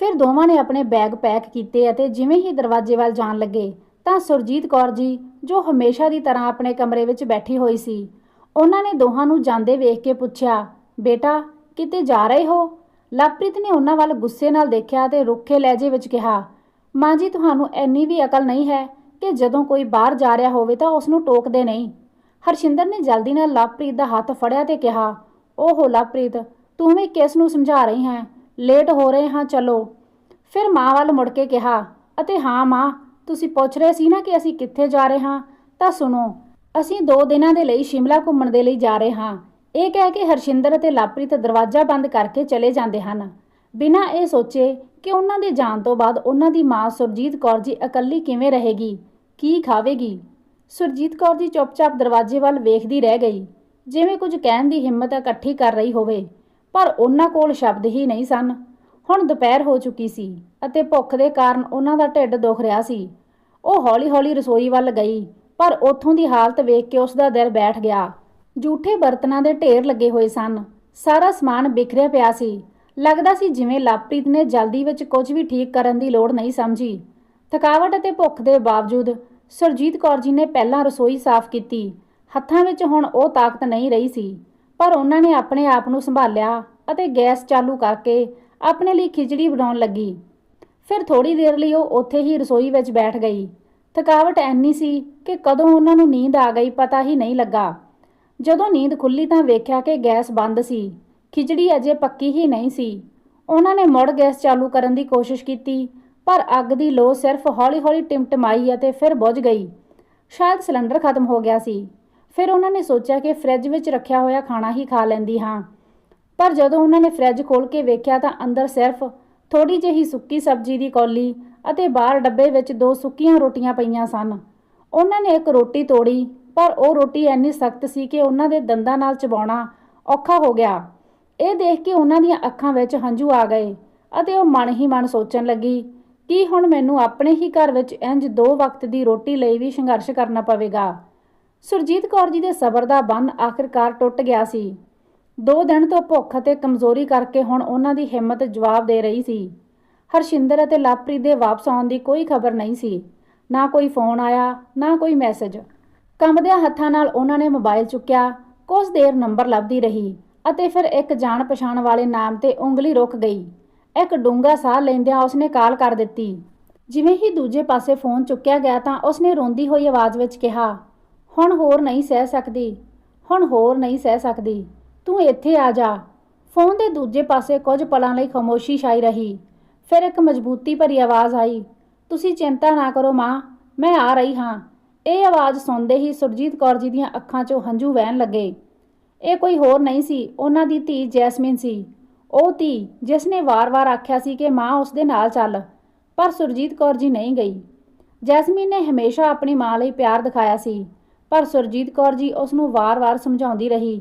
ਫਿਰ ਦੋਵਾਂ ਨੇ ਆਪਣੇ ਬੈਗ ਪੈਕ ਕੀਤੇ ਅਤੇ ਜਿਵੇਂ ਹੀ ਦਰਵਾਜ਼ੇ ਵੱਲ ਜਾਣ ਲੱਗੇ, ਤਾਂ ਸੁਰਜੀਤ ਕੌਰ ਜੀ, ਜੋ ਹਮੇਸ਼ਾ ਦੀ ਤਰ੍ਹਾਂ ਆਪਣੇ ਕਮਰੇ ਵਿੱਚ ਬੈਠੀ ਹੋਈ ਸੀ, ਉਹਨਾਂ ਨੇ ਦੋਹਾਂ ਨੂੰ ਜਾਂਦੇ ਵੇਖ ਕੇ ਪੁੱਛਿਆ, ਬੇਟਾ, ਕਿਤੇ ਜਾ ਰਹੇ ਹੋ? ਲਵਪ੍ਰੀਤ ਨੇ ਉਹਨਾਂ ਵੱਲ ਗੁੱਸੇ ਨਾਲ ਦੇਖਿਆ ਤੇ ਰੁੱਖੇ ਲਹਿਜੇ ਵਿੱਚ ਕਿਹਾ, ਮਾਂ ਜੀ, ਤੁਹਾਨੂੰ ਐਨੀ ਵੀ ਅਕਲ ਨਹੀਂ ਹੈ। ਕਿ ਜਦੋਂ ਕੋਈ ਬਾਹਰ ਜਾ ਰਿਹਾ ਹੋਵੇ ਤਾਂ ਉਸ ਨੂੰ ਟੋਕਦੇ ਨਹੀਂ। ਹਰਸ਼ਿੰਦਰ ਨੇ ਜਲਦੀ ਨਾਲ ਲਵਪ੍ਰੀਤ ਦਾ ਹੱਥ ਫੜਿਆ ਤੇ ਕਿਹਾ, ਓਹੋ ਲਵਪ੍ਰੀਤ, ਤੂੰ ਵੀ ਕਿਸ ਨੂੰ ਸਮਝਾ ਰਹੀ ਹੈ? ਲੇਟ ਹੋ ਰਹੇ ਹਾਂ, ਚਲੋ। ਫਿਰ ਮਾਂ ਵੱਲ ਮੁੜ ਕੇ ਕਿਹਾ, ਅਤੇ ਹਾਂ ਮਾਂ, ਤੁਸੀਂ ਪੁੱਛ ਰਹੇ ਸੀ ਨਾ ਕਿ ਅਸੀਂ ਕਿੱਥੇ ਜਾ ਰਹੇ ਹਾਂ? ਤਾਂ ਸੁਣੋ, ਅਸੀਂ 2 ਦਿਨਾਂ ਦੇ ਲਈ ਸ਼ਿਮਲਾ ਘੁੰਮਣ ਦੇ ਲਈ ਜਾ ਰਹੇ ਹਾਂ। ਇਹ ਕਹਿ ਕੇ ਹਰਸ਼ਿੰਦਰ ਅਤੇ ਲਾਪ੍ਰੀਤ ਦਰਵਾਜ਼ਾ ਬੰਦ ਕਰਕੇ ਚਲੇ ਜਾਂਦੇ ਹਨ। ਬਿਨਾਂ ਇਹ ਸੋਚੇ ਕਿ ਉਹਨਾਂ ਦੇ ਜਾਣ ਤੋਂ ਬਾਅਦ ਉਹਨਾਂ ਦੀ ਮਾਂ ਸੁਰਜੀਤ ਕੌਰ ਜੀ ਇਕੱਲੀ ਕਿਵੇਂ ਰਹੇਗੀ? ਕੀ ਖਾਵੇਗੀ? ਸੁਰਜੀਤ ਕੌਰ ਜੀ ਚੁੱਪਚਾਪ ਦਰਵਾਜ਼ੇ ਵੱਲ ਵੇਖਦੀ ਰਹਿ ਗਈ। ਜਿਵੇਂ ਕੁਝ ਕਹਿਣ ਦੀ ਹਿੰਮਤ ਇਕੱਠੀ ਕਰ ਰਹੀ ਹੋਵੇ, ਪਰ ਉਹਨਾਂ ਕੋਲ ਸ਼ਬਦ ਹੀ ਨਹੀਂ ਸਨ। ਹੁਣ ਦੁਪਹਿਰ ਹੋ ਚੁੱਕੀ ਸੀ ਅਤੇ ਭੁੱਖ ਦੇ ਕਾਰਨ ਉਹਨਾਂ ਦਾ ਢਿੱਡ ਦੁਖ ਰਿਹਾ ਸੀ। ਉਹ ਹੌਲੀ-ਹੌਲੀ ਰਸੋਈ ਵੱਲ ਗਈ, ਪਰ ਉੱਥੋਂ ਦੀ ਹਾਲਤ ਵੇਖ ਕੇ ਉਸ ਦਾ ਦਿਲ ਬੈਠ ਗਿਆ। ਜੂਠੇ ਬਰਤਨਾਂ ਦੇ ਢੇਰ ਲੱਗੇ ਹੋਏ ਸਨ। ਸਾਰਾ ਸਮਾਨ ਬਿਖਰਿਆ ਪਿਆ ਸੀ। ਲੱਗਦਾ ਸੀ ਜਿਵੇਂ ਲਵਪ੍ਰੀਤ ਨੇ ਜਲਦੀ ਵਿੱਚ ਕੁਝ ਵੀ ਠੀਕ ਕਰਨ ਦੀ ਲੋੜ ਨਹੀਂ ਸਮਝੀ। ਥਕਾਵਟ ਅਤੇ ਭੁੱਖ ਦੇ ਬਾਵਜੂਦ ਸੁਰਜੀਤ ਕੌਰ ਜੀ ਨੇ ਪਹਿਲਾਂ ਰਸੋਈ ਸਾਫ਼ ਕੀਤੀ। ਹੱਥਾਂ ਵਿੱਚ ਹੁਣ ਉਹ ਤਾਕਤ ਨਹੀਂ ਰਹੀ ਸੀ, ਪਰ ਉਹਨਾਂ ਨੇ ਆਪਣੇ ਆਪ ਨੂੰ ਸੰਭਾਲਿਆ ਅਤੇ ਗੈਸ ਚਾਲੂ ਕਰਕੇ ਆਪਣੇ ਲਈ ਖਿਚੜੀ ਬਣਾਉਣ ਲੱਗੀ। ਫਿਰ ਥੋੜੀ ਦੇਰ ਲਈ ਉਹ ਉੱਥੇ ਹੀ ਰਸੋਈ ਵਿੱਚ ਬੈਠ ਗਈ। ਥਕਾਵਟ ਐਨੀ ਸੀ ਕਿ ਕਦੋਂ ਉਹਨਾਂ ਨੂੰ ਨੀਂਦ ਆ ਗਈ ਪਤਾ ਹੀ ਨਹੀਂ ਲੱਗਾ। ਜਦੋਂ ਨੀਂਦ ਖੁੱਲੀ ਤਾਂ ਵੇਖਿਆ ਕਿ ਗੈਸ ਬੰਦ ਸੀ, ਖਿਚੜੀ ਅਜੇ ਪੱਕੀ ਹੀ ਨਹੀਂ ਸੀ। ਉਹਨਾਂ ਨੇ ਮੁੜ ਗੈਸ ਚਾਲੂ ਕਰਨ ਦੀ ਕੋਸ਼ਿਸ਼ ਕੀਤੀ ਪਰ ਅੱਗ ਦੀ ਲੋ ਸਿਰਫ ਹੌਲੀ-ਹੌਲੀ ਟਿਮਟਮਾਈ ਅਤੇ ਫਿਰ ਬੁਝ ਗਈ। ਸ਼ਾਇਦ ਸਿਲੰਡਰ ਖਤਮ ਹੋ ਗਿਆ ਸੀ। ਫਿਰ ਉਹਨਾਂ ਨੇ ਸੋਚਿਆ ਕਿ ਫ੍ਰਿਜ ਵਿੱਚ ਰੱਖਿਆ ਹੋਇਆ ਖਾਣਾ ਹੀ ਖਾ ਲੈਂਦੀ ਹਾਂ। ਪਰ ਜਦੋਂ ਉਹਨਾਂ ਨੇ ਫ੍ਰਿਜ ਖੋਲ੍ਹ ਕੇ ਵੇਖਿਆ ਤਾਂ ਅੰਦਰ ਸਿਰਫ ਥੋੜੀ ਜਿਹੀ ਸੁੱਕੀ ਸਬਜ਼ੀ ਦੀ ਕੌਲੀ ਅਤੇ ਬਾਹਰ ਡੱਬੇ ਵਿੱਚ ਦੋ ਸੁੱਕੀਆਂ ਰੋਟੀਆਂ ਪਈਆਂ ਸਨ। ਉਹਨਾਂ ਨੇ ਇੱਕ ਰੋਟੀ ਤੋੜੀ, ਪਰ ਉਹ ਰੋਟੀ ਇੰਨੀ ਸਖਤ ਸੀ ਕਿ ਉਹਨਾਂ ਦੇ ਦੰਦਾਂ ਨਾਲ ਚਬਾਉਣਾ ਔਖਾ ਹੋ ਗਿਆ। ਇਹ ਦੇਖ ਕੇ ਉਹਨਾਂ ਦੀਆਂ ਅੱਖਾਂ ਵਿੱਚ ਹੰਝੂ ਆ ਗਏ ਅਤੇ ਉਹ ਮਨ ਹੀ ਮਨ ਸੋਚਣ ਲੱਗੀ ਕੀ ਹੁਣ ਮੈਨੂੰ ਆਪਣੇ ਹੀ ਘਰ ਵਿੱਚ ਇੰਜ ਦੋ ਵਕਤ ਦੀ ਰੋਟੀ ਲਈ ਵੀ ਸੰਘਰਸ਼ ਕਰਨਾ ਪਵੇਗਾ? ਸੁਰਜੀਤ ਕੌਰ ਜੀ ਦੇ ਸਬਰ ਦਾ ਬੰਨ ਆਖਿਰਕਾਰ ਟੁੱਟ ਗਿਆ ਸੀ। ਦੋ ਦਿਨ ਤੋਂ ਭੁੱਖ ਅਤੇ ਕਮਜ਼ੋਰੀ ਕਰਕੇ ਹੁਣ ਉਹਨਾਂ ਦੀ ਹਿੰਮਤ ਜਵਾਬ ਦੇ ਰਹੀ ਸੀ। ਹਰਸ਼ਿੰਦਰ ਅਤੇ ਲਾਪਰੀ ਦੇ ਵਾਪਸ ਆਉਣ ਦੀ ਕੋਈ ਖਬਰ ਨਹੀਂ ਸੀ। ਨਾ ਕੋਈ ਫੋਨ ਆਇਆ, ਨਾ ਕੋਈ ਮੈਸੇਜ। ਕੰਬਦਿਆਂ ਹੱਥਾਂ ਨਾਲ ਉਹਨਾਂ ਨੇ ਮੋਬਾਈਲ ਚੁੱਕਿਆ, ਕੁਝ ਦੇਰ ਨੰਬਰ ਲੱਭਦੀ ਰਹੀ ਅਤੇ ਫਿਰ ਇੱਕ ਜਾਣ ਪਛਾਣ ਵਾਲੇ ਨਾਮ ਤੇ ਉਂਗਲੀ ਰੁਕ ਗਈ। ਇੱਕ ਡੂੰਘਾ ਸਾਹ ਲੈਂਦਿਆਂ ਉਸਨੇ ਕਾਲ ਕਰ ਦਿੱਤੀ। ਜਿਵੇਂ ਹੀ ਦੂਜੇ ਪਾਸੇ ਫੋਨ ਚੁੱਕਿਆ ਗਿਆ ਤਾਂ ਉਸਨੇ ਰੋਂਦੀ ਹੋਈ ਆਵਾਜ਼ ਵਿੱਚ ਕਿਹਾ, ਹੁਣ ਹੋਰ ਨਹੀਂ ਸਹਿ ਸਕਦੀ, ਹੁਣ ਹੋਰ ਨਹੀਂ ਸਹਿ ਸਕਦੀ, ਤੂੰ ਇੱਥੇ ਆ ਜਾ। ਫੋਨ ਦੇ ਦੂਜੇ ਪਾਸੇ ਕੁਝ ਪਲਾਂ ਲਈ ਖਾਮੋਸ਼ੀ ਛਾਈ ਰਹੀ। ਫਿਰ ਇੱਕ ਮਜ਼ਬੂਤੀ ਭਰੀ ਆਵਾਜ਼ ਆਈ, ਤੁਸੀਂ ਚਿੰਤਾ ਨਾ ਕਰੋ ਮਾਂ, ਮੈਂ ਆ ਰਹੀ ਹਾਂ। ਇਹ ਆਵਾਜ਼ ਸੁਣਦੇ ਹੀ ਸੁਰਜੀਤ ਕੌਰ ਜੀ ਦੀਆਂ ਅੱਖਾਂ 'ਚੋਂ ਹੰਝੂ ਵਹਿਣ ਲੱਗੇ। ਇਹ ਕੋਈ ਹੋਰ ਨਹੀਂ ਸੀ, ਉਹਨਾਂ ਦੀ ਧੀ ਜੈਸਮੀਨ ਸੀ। ਉਹ ਧੀ ਜਿਸ ਨੇ ਵਾਰ-ਵਾਰ ਆਖਿਆ ਸੀ ਕਿ ਮਾਂ ਉਸ ਦੇ ਨਾਲ ਚੱਲ, ਪਰ ਸੁਰਜੀਤ ਕੌਰ ਜੀ ਨਹੀਂ ਗਈ। ਜੈਸਮੀਨ ਨੇ ਹਮੇਸ਼ਾ ਆਪਣੀ ਮਾਂ ਲਈ ਪਿਆਰ ਦਿਖਾਇਆ ਸੀ, ਪਰ ਸੁਰਜੀਤ ਕੌਰ ਜੀ ਉਸ ਨੂੰ ਵਾਰ-ਵਾਰ ਸਮਝਾਉਂਦੀ ਰਹੀ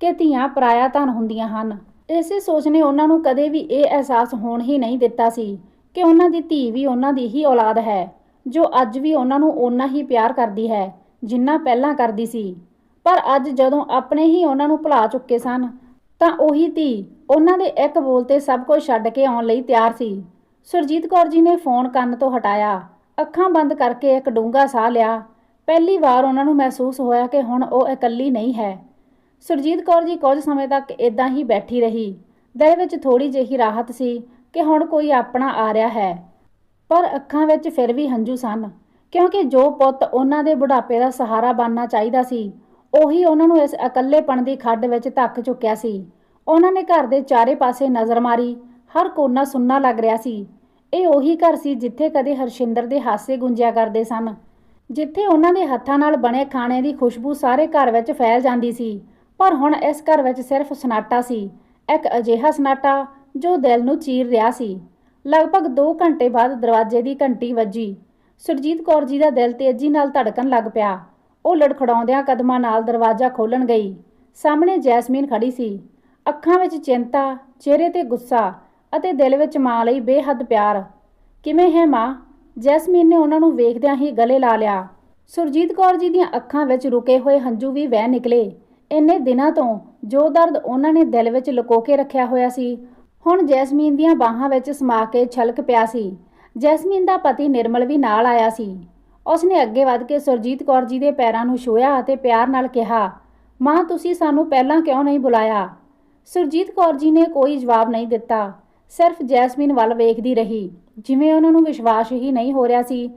ਕਿ ਧੀਆਂ ਪਰਾਇਆ ਧਨ ਹੁੰਦੀਆਂ ਹਨ। ਇਸੇ ਸੋਚ ਨੇ ਉਹਨਾਂ ਨੂੰ ਕਦੇ ਵੀ ਇਹ ਅਹਿਸਾਸ ਹੋਣ ਹੀ ਨਹੀਂ ਦਿੱਤਾ ਸੀ ਕਿ ਉਹਨਾਂ ਦੀ ਧੀ ਵੀ ਉਹਨਾਂ ਦੀ ਹੀ ਔਲਾਦ ਹੈ, ਜੋ ਅੱਜ ਵੀ ਉਹਨਾਂ ਨੂੰ ਓਨਾ ਹੀ ਪਿਆਰ ਕਰਦੀ ਹੈ, ਜਿੰਨਾ ਪਹਿਲਾਂ ਕਰਦੀ ਸੀ। ਪਰ ਅੱਜ ਜਦੋਂ ਆਪਣੇ ਹੀ ਉਹਨਾਂ ਨੂੰ ਭੁਲਾ ਚੁੱਕੇ ਸਨ ਤਾਂ ਉਹੀ ਧੀ। ਉਹਨਾਂ ਦੇ ਇੱਕ ਬੋਲ ਤੇ ਸਭ ਕੁਝ ਛੱਡ ਕੇ ਆਉਣ ਲਈ ਤਿਆਰ ਸੀ। ਸੁਰਜੀਤ ਕੌਰ ਜੀ ਨੇ ਫੋਨ ਕੰਨ ਤੋਂ ਹਟਾਇਆ। ਅੱਖਾਂ ਬੰਦ ਕਰਕੇ ਇੱਕ ਡੂੰਘਾ ਸਾਹ ਲਿਆ। ਪਹਿਲੀ ਵਾਰ ਉਹਨਾਂ ਨੂੰ ਮਹਿਸੂਸ ਹੋਇਆ ਕਿ ਹੁਣ ਉਹ ਇਕੱਲੀ ਨਹੀਂ ਹੈ। ਸੁਰਜੀਤ ਕੌਰ ਜੀ ਕੁਝ ਸਮੇਂ ਤੱਕ ਇਦਾਂ ਹੀ ਬੈਠੀ ਰਹੀ। ਦਿਲ ਵਿੱਚ ਥੋੜੀ ਜਿਹੀ ਰਾਹਤ ਸੀ ਕਿ ਹੁਣ ਕੋਈ ਆਪਣਾ ਆ ਰਿਹਾ ਹੈ। ਪਰ ਅੱਖਾਂ ਵਿੱਚ ਫਿਰ ਵੀ ਹੰਝੂ ਸਨ, ਕਿਉਂਕਿ ਜੋ ਪੁੱਤ ਉਹਨਾਂ ਦੇ ਬੁਢਾਪੇ ਦਾ ਸਹਾਰਾ ਬਣਨਾ ਚਾਹੀਦਾ ਸੀ, ਉਹੀ ਉਹਨਾਂ ਨੂੰ ਇਸ ਇਕੱਲੇਪਣ ਦੀ ਖੱਡ ਵਿੱਚ ਧੱਕ ਚੁੱਕਿਆ ਸੀ। ਉਹਨਾਂ ਨੇ ਘਰ ਦੇ ਚਾਰੇ ਪਾਸੇ ਨਜ਼ਰ ਮਾਰੀ। ਹਰ ਕੋਨਾ ਸੁੰਨਾ ਲੱਗ ਰਿਹਾ ਸੀ। ਇਹ ਉਹੀ ਘਰ ਸੀ ਜਿੱਥੇ ਕਦੇ ਹਰਸ਼ਿੰਦਰ ਦੇ ਹਾਸੇ ਗੁੰਜਿਆ ਕਰਦੇ ਸਨ। ਜਿੱਥੇ ਉਹਨਾਂ ਦੇ ਹੱਥਾਂ ਨਾਲ ਬਣੇ ਖਾਣੇ ਦੀ ਖੁਸ਼ਬੂ ਸਾਰੇ ਘਰ ਵਿੱਚ ਫੈਲ ਜਾਂਦੀ ਸੀ। ਪਰ ਹੁਣ ਇਸ ਘਰ ਵਿੱਚ ਸਿਰਫ ਸਨਾਟਾ ਸੀ। ਇੱਕ ਅਜਿਹਾ ਸਨਾਟਾ ਜੋ ਦਿਲ ਨੂੰ ਚੀਰ ਰਿਹਾ ਸੀ। ਲਗਭਗ 2 ਘੰਟੇ ਬਾਅਦ ਦਰਵਾਜ਼ੇ ਦੀ ਘੰਟੀ ਵੱਜੀ। ਸੁਰਜੀਤ ਕੌਰ ਜੀ ਦਾ ਦਿਲ ਤੇਜ਼ੀ ਨਾਲ ਧੜਕਣ ਲੱਗ ਪਿਆ। ਉਹ ਲੜਖੜਾਉਂਦਿਆਂ ਕਦਮਾਂ ਨਾਲ ਦਰਵਾਜ਼ਾ ਖੋਲਣ ਗਈ। ਸਾਹਮਣੇ ਜੈਸਮੀਨ ਖੜੀ ਸੀ। ਅੱਖਾਂ ਵਿੱਚ ਚਿੰਤਾ, ਚਿਹਰੇ ਤੇ ਗੁੱਸਾ ਅਤੇ ਦਿਲ ਵਿੱਚ ਮਾਂ ਲਈ ਬੇਹੱਦ ਪਿਆਰ। ਕਿਵੇਂ ਹੈ ਮਾਂ? ਜੈਸਮੀਨ ਨੇ ਉਹਨਾਂ ਨੂੰ ਵੇਖਦਿਆਂ ਹੀ ਗਲੇ ਲਾ ਲਿਆ। ਸੁਰਜੀਤ ਕੌਰ ਜੀ ਦੀਆਂ ਅੱਖਾਂ ਵਿੱਚ ਰੁਕੇ ਹੋਏ ਹੰਝੂ ਵੀ ਵਹਿ ਨਿਕਲੇ। ਇੰਨੇ ਦਿਨਾਂ ਤੋਂ ਜੋ ਦਰਦ ਉਹਨਾਂ ਨੇ ਦਿਲ ਵਿੱਚ ਲੁਕੋ ਕੇ ਰੱਖਿਆ ਹੋਇਆ ਸੀ, ਹੁਣ ਜੈਸਮੀਨ ਦੀਆਂ ਬਾਹਾਂ ਵਿੱਚ ਸਮਾ ਕੇ ਛਲਕ ਪਿਆ ਸੀ। ਜੈਸਮੀਨ ਦਾ ਪਤੀ ਨਿਰਮਲ ਵੀ ਨਾਲ ਆਇਆ ਸੀ। ਉਸਨੇ ਅੱਗੇ ਵੱਧ ਕੇ ਸੁਰਜੀਤ ਕੌਰ ਜੀ ਦੇ ਪੈਰਾਂ ਨੂੰ ਛੋਇਆ ਅਤੇ ਪਿਆਰ ਨਾਲ ਕਿਹਾ, ਮਾਂ, ਤੁਸੀਂ ਸਾਨੂੰ ਪਹਿਲਾਂ ਕਿਉਂ ਨਹੀਂ ਬੁਲਾਇਆ? ਸੁਰਜੀਤ ਕੌਰ ਜੀ ਨੇ ਕੋਈ ਜਵਾਬ ਨਹੀਂ ਦਿੱਤਾ। ਸਿਰਫ ਜੈਸਮੀਨ ਵੱਲ ਵੇਖਦੀ ਰਹੀ। ਜਿਵੇਂ ਉਹਨਾਂ ਨੂੰ ਵਿਸ਼ਵਾਸ ਹੀ ਨਹੀਂ ਹੋ ਰਿਹਾ ਸੀ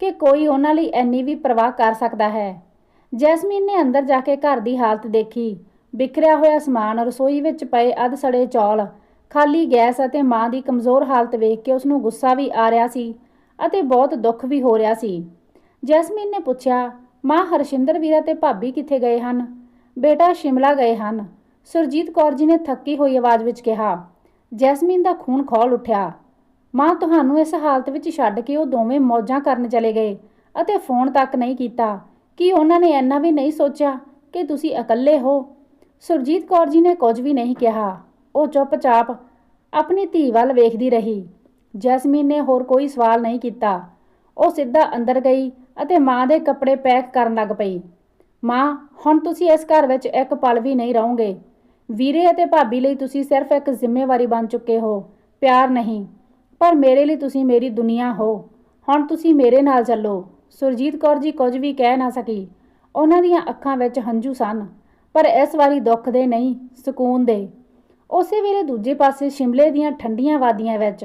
ਕਿ ਕੋਈ ਉਹਨਾਂ ਲਈ ਇੰਨੀ ਵੀ ਪਰਵਾਹ ਕਰ ਸਕਦਾ ਹੈ। ਜੈਸਮੀਨ ਨੇ ਅੰਦਰ ਜਾ ਕੇ ਘਰ ਦੀ ਹਾਲਤ ਦੇਖੀ। ਬਿਖਰਿਆ ਹੋਇਆ ਸਮਾਨ ਰਸੋਈ ਵਿੱਚ ਪਏ ਅੱਧ ਸੜੇ ਚੌਲ, ਖਾਲੀ ਗੈਸ ਅਤੇ ਮਾਂ ਦੀ ਕਮਜ਼ੋਰ ਹਾਲਤ ਵੇਖ ਕੇ ਉਸ ਨੂੰ ਗੁੱਸਾ ਵੀ ਆ ਰਿਹਾ ਸੀ ਅਤੇ ਬਹੁਤ ਦੁੱਖ ਵੀ ਹੋ ਰਿਹਾ ਸੀ। ਜੈਸਮੀਨ ਨੇ ਪੁੱਛਿਆ, ਮਾਂ ਹਰਸ਼ਿੰਦਰ ਵੀਰਾ ਤੇ ਭਾਬੀ ਕਿੱਥੇ ਗਏ ਹਨ? ਬੇਟਾ ਸ਼ਿਮਲਾ ਗਏ ਹਨ? ਸੁਰਜੀਤ ਕੌਰ ਜੀ ਨੇ ਥੱਕੀ ਹੋਈ ਆਵਾਜ਼ ਵਿੱਚ ਕਿਹਾ, ਜੈਸਮੀਨ ਦਾ ਖੂਨ ਖੌਲ ਉੱਠਿਆ। ਮਾਂ ਤੁਹਾਨੂੰ ਇਸ ਹਾਲਤ ਵਿੱਚ ਛੱਡ ਕੇ ਉਹ ਦੋਵੇਂ ਮੌਜਾਂ ਕਰਨ ਚਲੇ ਗਏ ਅਤੇ ਫੋਨ ਤੱਕ ਨਹੀਂ ਕੀਤਾ। ਕੀ ਉਹਨਾਂ ਨੇ ਇੰਨਾ ਵੀ ਨਹੀਂ ਸੋਚਿਆ ਕਿ ਤੁਸੀਂ ਇਕੱਲੇ ਹੋ? ਸੁਰਜੀਤ ਕੌਰ ਜੀ ਨੇ ਕੁਝ ਵੀ ਨਹੀਂ ਕਿਹਾ। ਉਹ ਚੁੱਪਚਾਪ ਆਪਣੀ ਧੀ ਵੱਲ ਵੇਖਦੀ ਰਹੀ। ਜੈਸਮੀਨ ਨੇ ਹੋਰ ਕੋਈ ਸਵਾਲ ਨਹੀਂ ਕੀਤਾ। ਉਹ ਸਿੱਧਾ ਅੰਦਰ ਗਈ ਅਤੇ ਮਾਂ ਦੇ ਕੱਪੜੇ ਪੈਕ ਕਰਨ ਲੱਗ ਪਈ। ਮਾਂ, ਹੁਣ ਤੁਸੀਂ ਇਸ ਘਰ ਵਿੱਚ ਇੱਕ ਪਲ ਵੀ ਨਹੀਂ ਰਹੋਗੇ। ਵੀਰੇ ਅਤੇ ਭਾਬੀ ਲਈ ਤੁਸੀਂ ਸਿਰਫ ਇੱਕ ਜ਼ਿੰਮੇਵਾਰੀ ਬਣ ਚੁੱਕੇ ਹੋ, ਪਿਆਰ ਨਹੀਂ। ਪਰ ਮੇਰੇ ਲਈ ਤੁਸੀਂ ਮੇਰੀ ਦੁਨੀਆ ਹੋ। ਹੁਣ ਤੁਸੀਂ ਮੇਰੇ ਨਾਲ ਚੱਲੋ। ਸੁਰਜੀਤ ਕੌਰ ਜੀ ਕੁਝ ਵੀ ਕਹਿ ਨਾ ਸਕੀ। ਉਹਨਾਂ ਦੀਆਂ ਅੱਖਾਂ ਵਿੱਚ ਹੰਝੂ ਸਨ, ਪਰ ਇਸ ਵਾਰੀ ਦੁੱਖ ਦੇ ਨਹੀਂ, ਸਕੂਨ ਦੇ। ਉਸੇ ਵੇਲੇ ਦੂਜੇ ਪਾਸੇ ਸ਼ਿਮਲੇ ਦੀਆਂ ਠੰਡੀਆਂ ਵਾਦੀਆਂ ਵਿੱਚ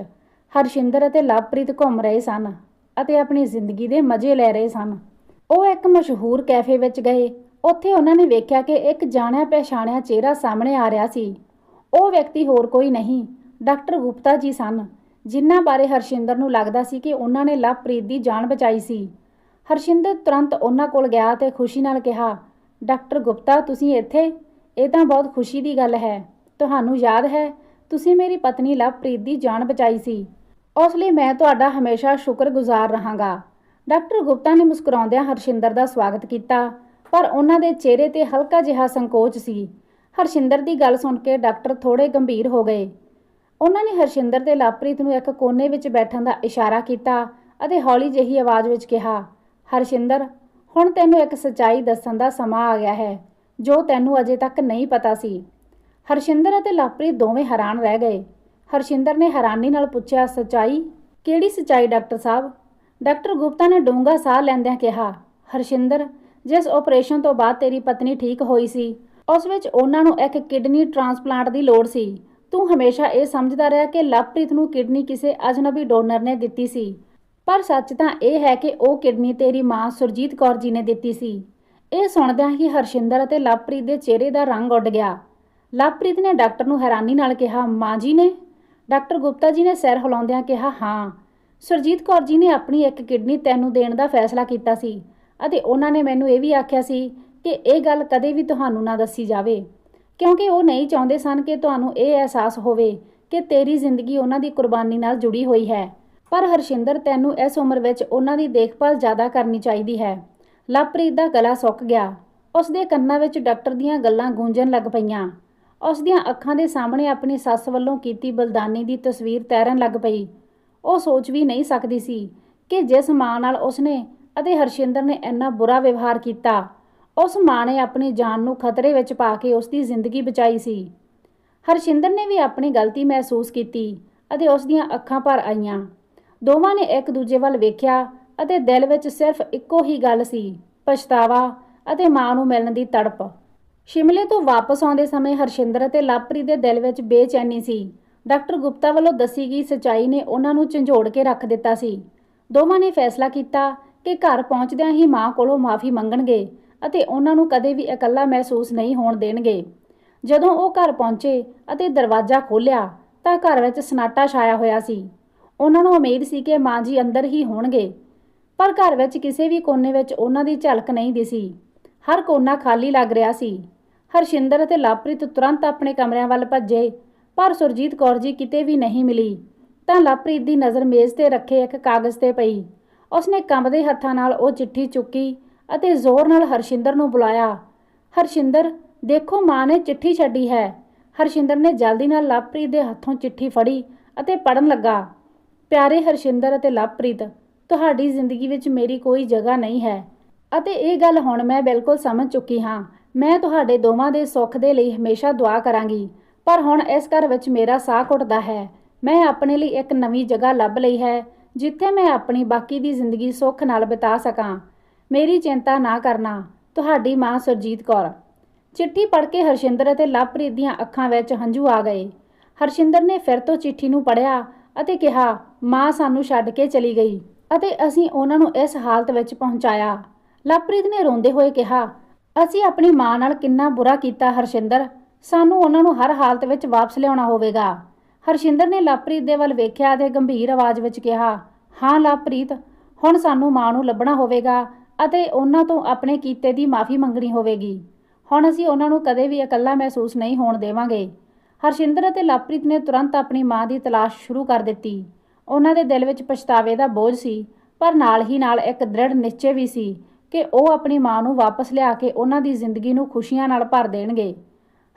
ਹਰਸ਼ਿੰਦਰ ਅਤੇ ਲਵਪ੍ਰੀਤ ਘੁੰਮ ਰਹੇ ਸਨ ਅਤੇ ਆਪਣੀ ਜ਼ਿੰਦਗੀ ਦੇ ਮਜ਼ੇ ਲੈ ਰਹੇ ਸਨ। ਉਹ ਇੱਕ ਮਸ਼ਹੂਰ ਕੈਫੇ ਵਿੱਚ ਗਏ ਉੱਥੇ ਉਹਨਾਂ ਨੇ ਵੇਖਿਆ ਕਿ ਇੱਕ ਜਾਣਿਆ ਪਛਾਣਿਆ ਚਿਹਰਾ ਸਾਹਮਣੇ ਆ ਰਿਹਾ ਸੀ। ਉਹ ਵਿਅਕਤੀ ਹੋਰ ਕੋਈ ਨਹੀਂ, ਡਾਕਟਰ ਗੁਪਤਾ ਜੀ ਸਨ, ਜਿਨ੍ਹਾਂ ਬਾਰੇ ਹਰਸ਼ਿੰਦਰ ਨੂੰ ਲੱਗਦਾ ਸੀ ਕਿ ਉਹਨਾਂ ਨੇ ਲਵਪ੍ਰੀਤ ਦੀ ਜਾਨ ਬਚਾਈ ਸੀ। ਹਰਸ਼ਿੰਦਰ ਤੁਰੰਤ ਉਹਨਾਂ ਕੋਲ ਗਿਆ ਤੇ ਖੁਸ਼ੀ ਨਾਲ ਕਿਹਾ, ਡਾਕਟਰ ਗੁਪਤਾ, ਤੁਸੀਂ ਇੱਥੇ? ਇਹ ਤਾਂ ਬਹੁਤ ਖੁਸ਼ੀ ਦੀ ਗੱਲ ਹੈ। ਤੁਹਾਨੂੰ ਯਾਦ ਹੈ, ਤੁਸੀਂ ਮੇਰੀ ਪਤਨੀ ਲਵਪ੍ਰੀਤ ਦੀ ਜਾਨ ਬਚਾਈ ਸੀ। ਉਸ ਲਈ ਮੈਂ ਤੁਹਾਡਾ ਹਮੇਸ਼ਾ ਸ਼ੁਕਰਗੁਜ਼ਾਰ ਰਹਾਂਗਾ। ਡਾਕਟਰ ਗੁਪਤਾ ਨੇ ਮੁਸਕਰਾਉਂਦਿਆਂ ਹਰਸ਼ਿੰਦਰ ਦਾ ਸਵਾਗਤ ਕੀਤਾ। ਪਰ ਉਹਨਾਂ ਦੇ ਚਿਹਰੇ ਤੇ ਹਲਕਾ ਜਿਹਾ ਸੰਕੋਚ ਸੀ। ਹਰਸ਼ਿੰਦਰ ਦੀ ਗੱਲ ਸੁਣ ਕੇ ਡਾਕਟਰ ਥੋੜੇ ਗੰਭੀਰ ਹੋ ਗਏ। ਉਹਨਾਂ ਨੇ ਹਰਸ਼ਿੰਦਰ ਤੇ ਲਵਪ੍ਰੀਤ ਨੂੰ ਇੱਕ ਕੋਨੇ ਵਿੱਚ ਬੈਠਣ ਦਾ ਇਸ਼ਾਰਾ ਕੀਤਾ ਅਤੇ ਹੌਲੀ ਜਿਹੀ ਆਵਾਜ਼ ਵਿੱਚ ਕਿਹਾ, ਹਰਸ਼ਿੰਦਰ, ਹੁਣ ਤੈਨੂੰ ਇੱਕ ਸੱਚਾਈ ਦੱਸਣ ਦਾ ਸਮਾਂ ਆ ਗਿਆ ਹੈ, ਜੋ ਤੈਨੂੰ ਅਜੇ ਤੱਕ ਨਹੀਂ ਪਤਾ ਸੀ। ਹਰਸ਼ਿੰਦਰ ਅਤੇ ਲਵਪ੍ਰੀਤ ਦੋਵੇਂ ਹੈਰਾਨ ਰਹਿ ਗਏ। ਹਰਸ਼ਿੰਦਰ ਨੇ ਹੈਰਾਨੀ ਨਾਲ ਪੁੱਛਿਆ, ਸੱਚਾਈ? ਕਿਹੜੀ ਸੱਚਾਈ, ਡਾਕਟਰ ਸਾਹਿਬ? ਡਾਕਟਰ ਗੁਪਤਾ ਨੇ ਡੂੰਘਾ ਸਾਹ ਲੈਂਦਿਆਂ ਕਿਹਾ, ਹਰਸ਼ਿੰਦਰ ਜਿਸ ਆਪਰੇਸ਼ਨ ਤੋਂ ਬਾਅਦ ਤੇਰੀ ਪਤਨੀ ਠੀਕ ਹੋਈ ਸੀ, ਉਸ ਵਿੱਚ ਉਹਨਾਂ ਨੂੰ ਇੱਕ ਕਿਡਨੀ ਟ੍ਰਾਂਸਪਲਾਂਟ ਦੀ ਲੋੜ ਸੀ। ਤੂੰ ਹਮੇਸ਼ਾ ਇਹ ਸਮਝਦਾ ਰਿਹਾ ਕਿ ਲਵਪ੍ਰੀਤ ਨੂੰ ਕਿਡਨੀ ਕਿਸੇ ਅਜਨਬੀ ਡੋਨਰ ਨੇ ਦਿੱਤੀ ਸੀ। ਪਰ ਸੱਚ ਤਾਂ ਇਹ ਹੈ ਕਿ ਉਹ ਕਿਡਨੀ ਤੇਰੀ ਮਾਂ ਸੁਰਜੀਤ ਕੌਰ ਜੀ ਨੇ ਦਿੱਤੀ ਸੀ। ਇਹ ਸੁਣਦਿਆਂ ਹੀ ਹਰਸ਼ਿੰਦਰ ਅਤੇ ਲਵਪ੍ਰੀਤ ਦੇ ਚਿਹਰੇ ਦਾ ਰੰਗ ਉੱਡ ਗਿਆ। ਲਵਪ੍ਰੀਤ ਨੇ ਡਾਕਟਰ ਨੂੰ ਹੈਰਾਨੀ ਨਾਲ ਕਿਹਾ, ਮਾਂ ਜੀ ਨੇ? ਡਾਕਟਰ ਗੁਪਤਾ ਜੀ ਨੇ ਸਿਰ ਹਿਲਾਉਂਦਿਆਂ ਕਿਹਾ, ਹਾਂ। ਸੁਰਜੀਤ ਕੌਰ ਜੀ ਨੇ ਆਪਣੀ ਇੱਕ ਕਿਡਨੀ ਤੈਨੂੰ ਦੇਣ ਦਾ ਫੈਸਲਾ ਕੀਤਾ ਸੀ। ਅਤੇ ਉਹਨਾਂ ਨੇ ਮੈਨੂੰ ਇਹ ਵੀ ਆਖਿਆ ਸੀ ਕਿ ਇਹ ਗੱਲ ਕਦੇ ਵੀ ਤੁਹਾਨੂੰ ਨਾ ਦੱਸੀ ਜਾਵੇ। ਕਿਉਂਕਿ ਉਹ ਨਹੀਂ ਚਾਹੁੰਦੇ ਸਨ ਕਿ ਤੁਹਾਨੂੰ ਇਹ ਅਹਿਸਾਸ ਹੋਵੇ ਕਿ ਤੇਰੀ ਜ਼ਿੰਦਗੀ ਉਹਨਾਂ ਦੀ ਕੁਰਬਾਨੀ ਨਾਲ ਜੁੜੀ ਹੋਈ ਹੈ। ਪਰ ਹਰਸ਼ਿੰਦਰ, ਤੈਨੂੰ ਇਸ ਉਮਰ ਵਿੱਚ ਉਹਨਾਂ ਦੀ ਦੇਖਭਾਲ ਜ਼ਿਆਦਾ ਕਰਨੀ ਚਾਹੀਦੀ ਹੈ। ਲਵਪ੍ਰੀਤ ਦਾ ਗਲਾ ਸੁੱਕ ਗਿਆ। ਉਸ ਦੇ ਕੰਨਾਂ ਵਿੱਚ ਡਾਕਟਰ ਦੀਆਂ ਗੱਲਾਂ ਗੂੰਜਣ ਲੱਗ ਪਈਆਂ। ਉਸ ਦੀਆਂ ਅੱਖਾਂ ਦੇ ਸਾਹਮਣੇ ਆਪਣੀ ਸੱਸ ਵੱਲੋਂ ਕੀਤੀ ਬਲਦਾਨੀ ਦੀ ਤਸਵੀਰ ਤੈਰਨ ਲੱਗ ਪਈ। ਉਹ ਸੋਚ ਵੀ ਨਹੀਂ ਸਕਦੀ ਸੀ ਕਿ ਜਿਸ ਮਾਂ ਨਾਲ ਉਸਨੇ ਅਤੇ ਹਰਸ਼ਿੰਦਰ ਨੇ ਇੰਨਾ ਬੁਰਾ ਵਿਵਹਾਰ ਕੀਤਾ। ਉਸ ਮਾਂ ਨੇ ਆਪਣੀ ਜਾਨ ਨੂੰ ਖਤਰੇ ਵਿੱਚ ਪਾ ਕੇ ਉਸ ਦੀ ਜ਼ਿੰਦਗੀ ਬਚਾਈ ਸੀ। ਹਰਸ਼ਿੰਦਰ ਨੇ ਵੀ ਆਪਣੀ ਗਲਤੀ ਮਹਿਸੂਸ ਕੀਤੀ ਅਤੇ ਉਸ ਦੀਆਂ ਅੱਖਾਂ ਭਰ ਆਈਆਂ। ਦੋਵਾਂ ਨੇ ਇੱਕ ਦੂਜੇ ਵੱਲ ਵੇਖਿਆ ਅਤੇ ਦਿਲ ਵਿੱਚ ਸਿਰਫ ਇੱਕੋ ਹੀ ਗੱਲ ਸੀ, ਪਛਤਾਵਾ ਅਤੇ ਮਾਂ ਨੂੰ ਮਿਲਣ ਦੀ ਤੜਪ। ਸ਼ਿਮਲੇ ਤੋਂ ਵਾਪਸ ਆਉਂਦੇ ਸਮੇਂ ਹਰਸ਼ਿੰਦਰ ਅਤੇ ਲਾਪਰੀ ਦੇ ਦਿਲ ਵਿੱਚ ਬੇਚੈਨੀ ਸੀ। ਡਾਕਟਰ ਗੁਪਤਾ ਵੱਲੋਂ ਦੱਸੀ ਗਈ ਸਚਾਈ ਨੇ ਉਹਨਾਂ ਨੂੰ ਝੰਜੋੜ ਕੇ ਰੱਖ ਦਿੱਤਾ ਸੀ। ਦੋਵਾਂ ਨੇ ਫੈਸਲਾ ਕੀਤਾ ਕਿ ਘਰ ਪਹੁੰਚਦਿਆਂ ਹੀ ਮਾਂ ਕੋਲੋਂ ਮਾਫੀ ਮੰਗਣਗੇ ਅਤੇ ਉਹਨਾਂ ਨੂੰ ਕਦੇ ਵੀ ਇਕੱਲਾ ਮਹਿਸੂਸ ਨਹੀਂ ਹੋਣ ਦੇਣਗੇ। ਜਦੋਂ ਉਹ ਘਰ ਪਹੁੰਚੇ ਅਤੇ ਦਰਵਾਜ਼ਾ ਖੋਲ੍ਹਿਆ, ਤਾਂ ਘਰ ਵਿੱਚ ਸਨਾਟਾ ਛਾਇਆ ਹੋਇਆ ਸੀ। ਉਹਨਾਂ ਨੂੰ ਉਮੀਦ ਸੀ ਕਿ ਮਾਂ ਜੀ ਅੰਦਰ ਹੀ ਹੋਣਗੇ, ਪਰ ਘਰ ਵਿੱਚ ਕਿਸੇ ਵੀ ਕੋਨੇ ਵਿੱਚ ਉਹਨਾਂ ਦੀ ਝਲਕ ਨਹੀਂ ਦਿਸੀ। ਹਰ ਕੋਨਾ ਖਾਲੀ ਲੱਗ ਰਿਹਾ ਸੀ। ਹਰਸ਼ਿੰਦਰ ਅਤੇ ਲਵਪ੍ਰੀਤ ਤੁਰੰਤ ਆਪਣੇ ਕਮਰਿਆਂ ਵੱਲ ਭੱਜੇ, ਪਰ ਸੁਰਜੀਤ ਕੌਰ ਜੀ ਕਿਤੇ ਵੀ ਨਹੀਂ ਮਿਲੀ, ਤਾਂ ਲਵਪ੍ਰੀਤ ਦੀ ਨਜ਼ਰ ਮੇਜ਼ ਤੇ ਰੱਖੇ ਇੱਕ ਕਾਗਜ਼ ਤੇ ਪਈ। ਉਸਨੇ ਕੰਬਦੇ ਹੱਥਾਂ ਨਾਲ ਉਹ ਚਿੱਠੀ ਚੁੱਕੀ ਅਤੇ ਜ਼ੋਰ ਨਾਲ ਹਰਸ਼ਿੰਦਰ ਨੂੰ ਬੁਲਾਇਆ। ਹਰਸ਼ਿੰਦਰ, ਦੇਖੋ ਮਾਂ ਨੇ ਚਿੱਠੀ ਛੱਡੀ ਹੈ। ਹਰਸ਼ਿੰਦਰ ਨੇ ਜਲਦੀ ਨਾਲ ਲਵਪ੍ਰੀਤ ਦੇ ਹੱਥੋਂ ਚਿੱਠੀ ਫੜੀ ਅਤੇ ਪੜਨ ਲੱਗਾ। ਪਿਆਰੇ ਹਰਸ਼ਿੰਦਰ ਅਤੇ ਲਵਪ੍ਰੀਤ, ਤੁਹਾਡੀ ਜ਼ਿੰਦਗੀ ਵਿੱਚ ਮੇਰੀ ਕੋਈ ਜਗ੍ਹਾ ਨਹੀਂ ਹੈ। ਅਤੇ ਇਹ ਗੱਲ ਹੁਣ ਮੈਂ ਬਿਲਕੁਲ ਸਮਝ ਚੁੱਕੀ ਹਾਂ। ਮੈਂ ਤੁਹਾਡੇ ਦੋਵਾਂ ਦੇ ਸੁੱਖ ਦੇ ਲਈ ਹਮੇਸ਼ਾ ਦੁਆ ਕਰਾਂਗੀ। ਪਰ ਹੁਣ ਇਸ ਘਰ ਵਿੱਚ ਮੇਰਾ ਸਾਹ ਘੁੱਟਦਾ ਹੈ। ਮੈਂ ਆਪਣੇ ਲਈ ਇੱਕ ਨਵੀਂ ਜਗ੍ਹਾ ਲੱਭ ਲਈ ਹੈ। ਜਿੱਥੇ ਮੈਂ ਆਪਣੀ ਬਾਕੀ ਦੀ ਜ਼ਿੰਦਗੀ ਸੁੱਖ ਨਾਲ ਬਿਤਾ ਸਕਾਂ, ਮੇਰੀ ਚਿੰਤਾ ਨਾ ਕਰਨਾ, ਤੁਹਾਡੀ ਮਾਂ ਸੁਰਜੀਤ ਕੌਰ। ਚਿੱਠੀ ਪੜ੍ਹ ਕੇ ਹਰਸ਼ਿੰਦਰ ਅਤੇ ਲਵਪ੍ਰੀਤ ਦੀਆਂ ਅੱਖਾਂ ਵਿੱਚ ਹੰਝੂ ਆ ਗਏ। ਹਰਸ਼ਿੰਦਰ ਨੇ ਫਿਰ ਤੋਂ ਚਿੱਠੀ ਨੂੰ ਪੜ੍ਹਿਆ ਅਤੇ ਕਿਹਾ, ਮਾਂ ਸਾਨੂੰ ਛੱਡ ਕੇ ਚਲੀ ਗਈ ਅਤੇ ਅਸੀਂ ਉਹਨਾਂ ਨੂੰ ਇਸ ਹਾਲਤ ਵਿੱਚ ਪਹੁੰਚਾਇਆ। ਲਵਪ੍ਰੀਤ ਨੇ ਰੋਂਦੇ ਹੋਏ ਕਿਹਾ, ਅਸੀਂ ਆਪਣੀ ਮਾਂ ਨਾਲ ਕਿੰਨਾ ਬੁਰਾ ਕੀਤਾ, ਹਰਸ਼ਿੰਦਰ। ਸਾਨੂੰ ਉਹਨਾਂ ਨੂੰ ਹਰ ਹਾਲਤ ਵਿੱਚ ਵਾਪਸ ਲਿਆਉਣਾ ਹੋਵੇਗਾ। ਹਰਸ਼ਿੰਦਰ ਨੇ ਲਵਪ੍ਰੀਤ ਦੇ ਵੱਲ ਵੇਖਿਆ ਤੇ ਗੰਭੀਰ ਆਵਾਜ਼ ਵਿੱਚ ਕਿਹਾ, ਹਾਂ ਲਵਪ੍ਰੀਤ ਹੁਣ ਸਾਨੂੰ ਮਾਂ ਨੂੰ ਲੱਭਣਾ ਹੋਵੇਗਾ ਅਤੇ ਉਹਨਾਂ ਤੋਂ ਆਪਣੇ ਕੀਤੇ ਦੀ ਮਾਫੀ ਮੰਗਣੀ ਹੋਵੇਗੀ। ਹੁਣ ਅਸੀਂ ਉਹਨਾਂ ਨੂੰ ਕਦੇ ਵੀ ਇਕੱਲਾ ਮਹਿਸੂਸ ਨਹੀਂ ਹੋਣ ਦੇਵਾਂਗੇ। ਹਰਸ਼ਿੰਦਰ ਅਤੇ ਲਵਪ੍ਰੀਤ ਨੇ ਤੁਰੰਤ ਆਪਣੀ ਮਾਂ ਦੀ ਤਲਾਸ਼ ਸ਼ੁਰੂ ਕਰ ਦਿੱਤੀ। ਉਹਨਾਂ ਦੇ ਦਿਲ ਵਿੱਚ ਪਛਤਾਵੇ ਦਾ ਬੋਝ ਸੀ, ਪਰ ਨਾਲ ਹੀ ਨਾਲ ਇੱਕ ਦ੍ਰਿੜ ਨਿਸ਼ਚੇ ਵੀ ਸੀ ਕਿ ਉਹ ਆਪਣੀ ਮਾਂ ਨੂੰ ਵਾਪਸ ਲਿਆ ਕੇ ਉਹਨਾਂ ਦੀ ਜ਼ਿੰਦਗੀ ਨੂੰ ਖੁਸ਼ੀਆਂ ਨਾਲ ਭਰ ਦੇਣਗੇ।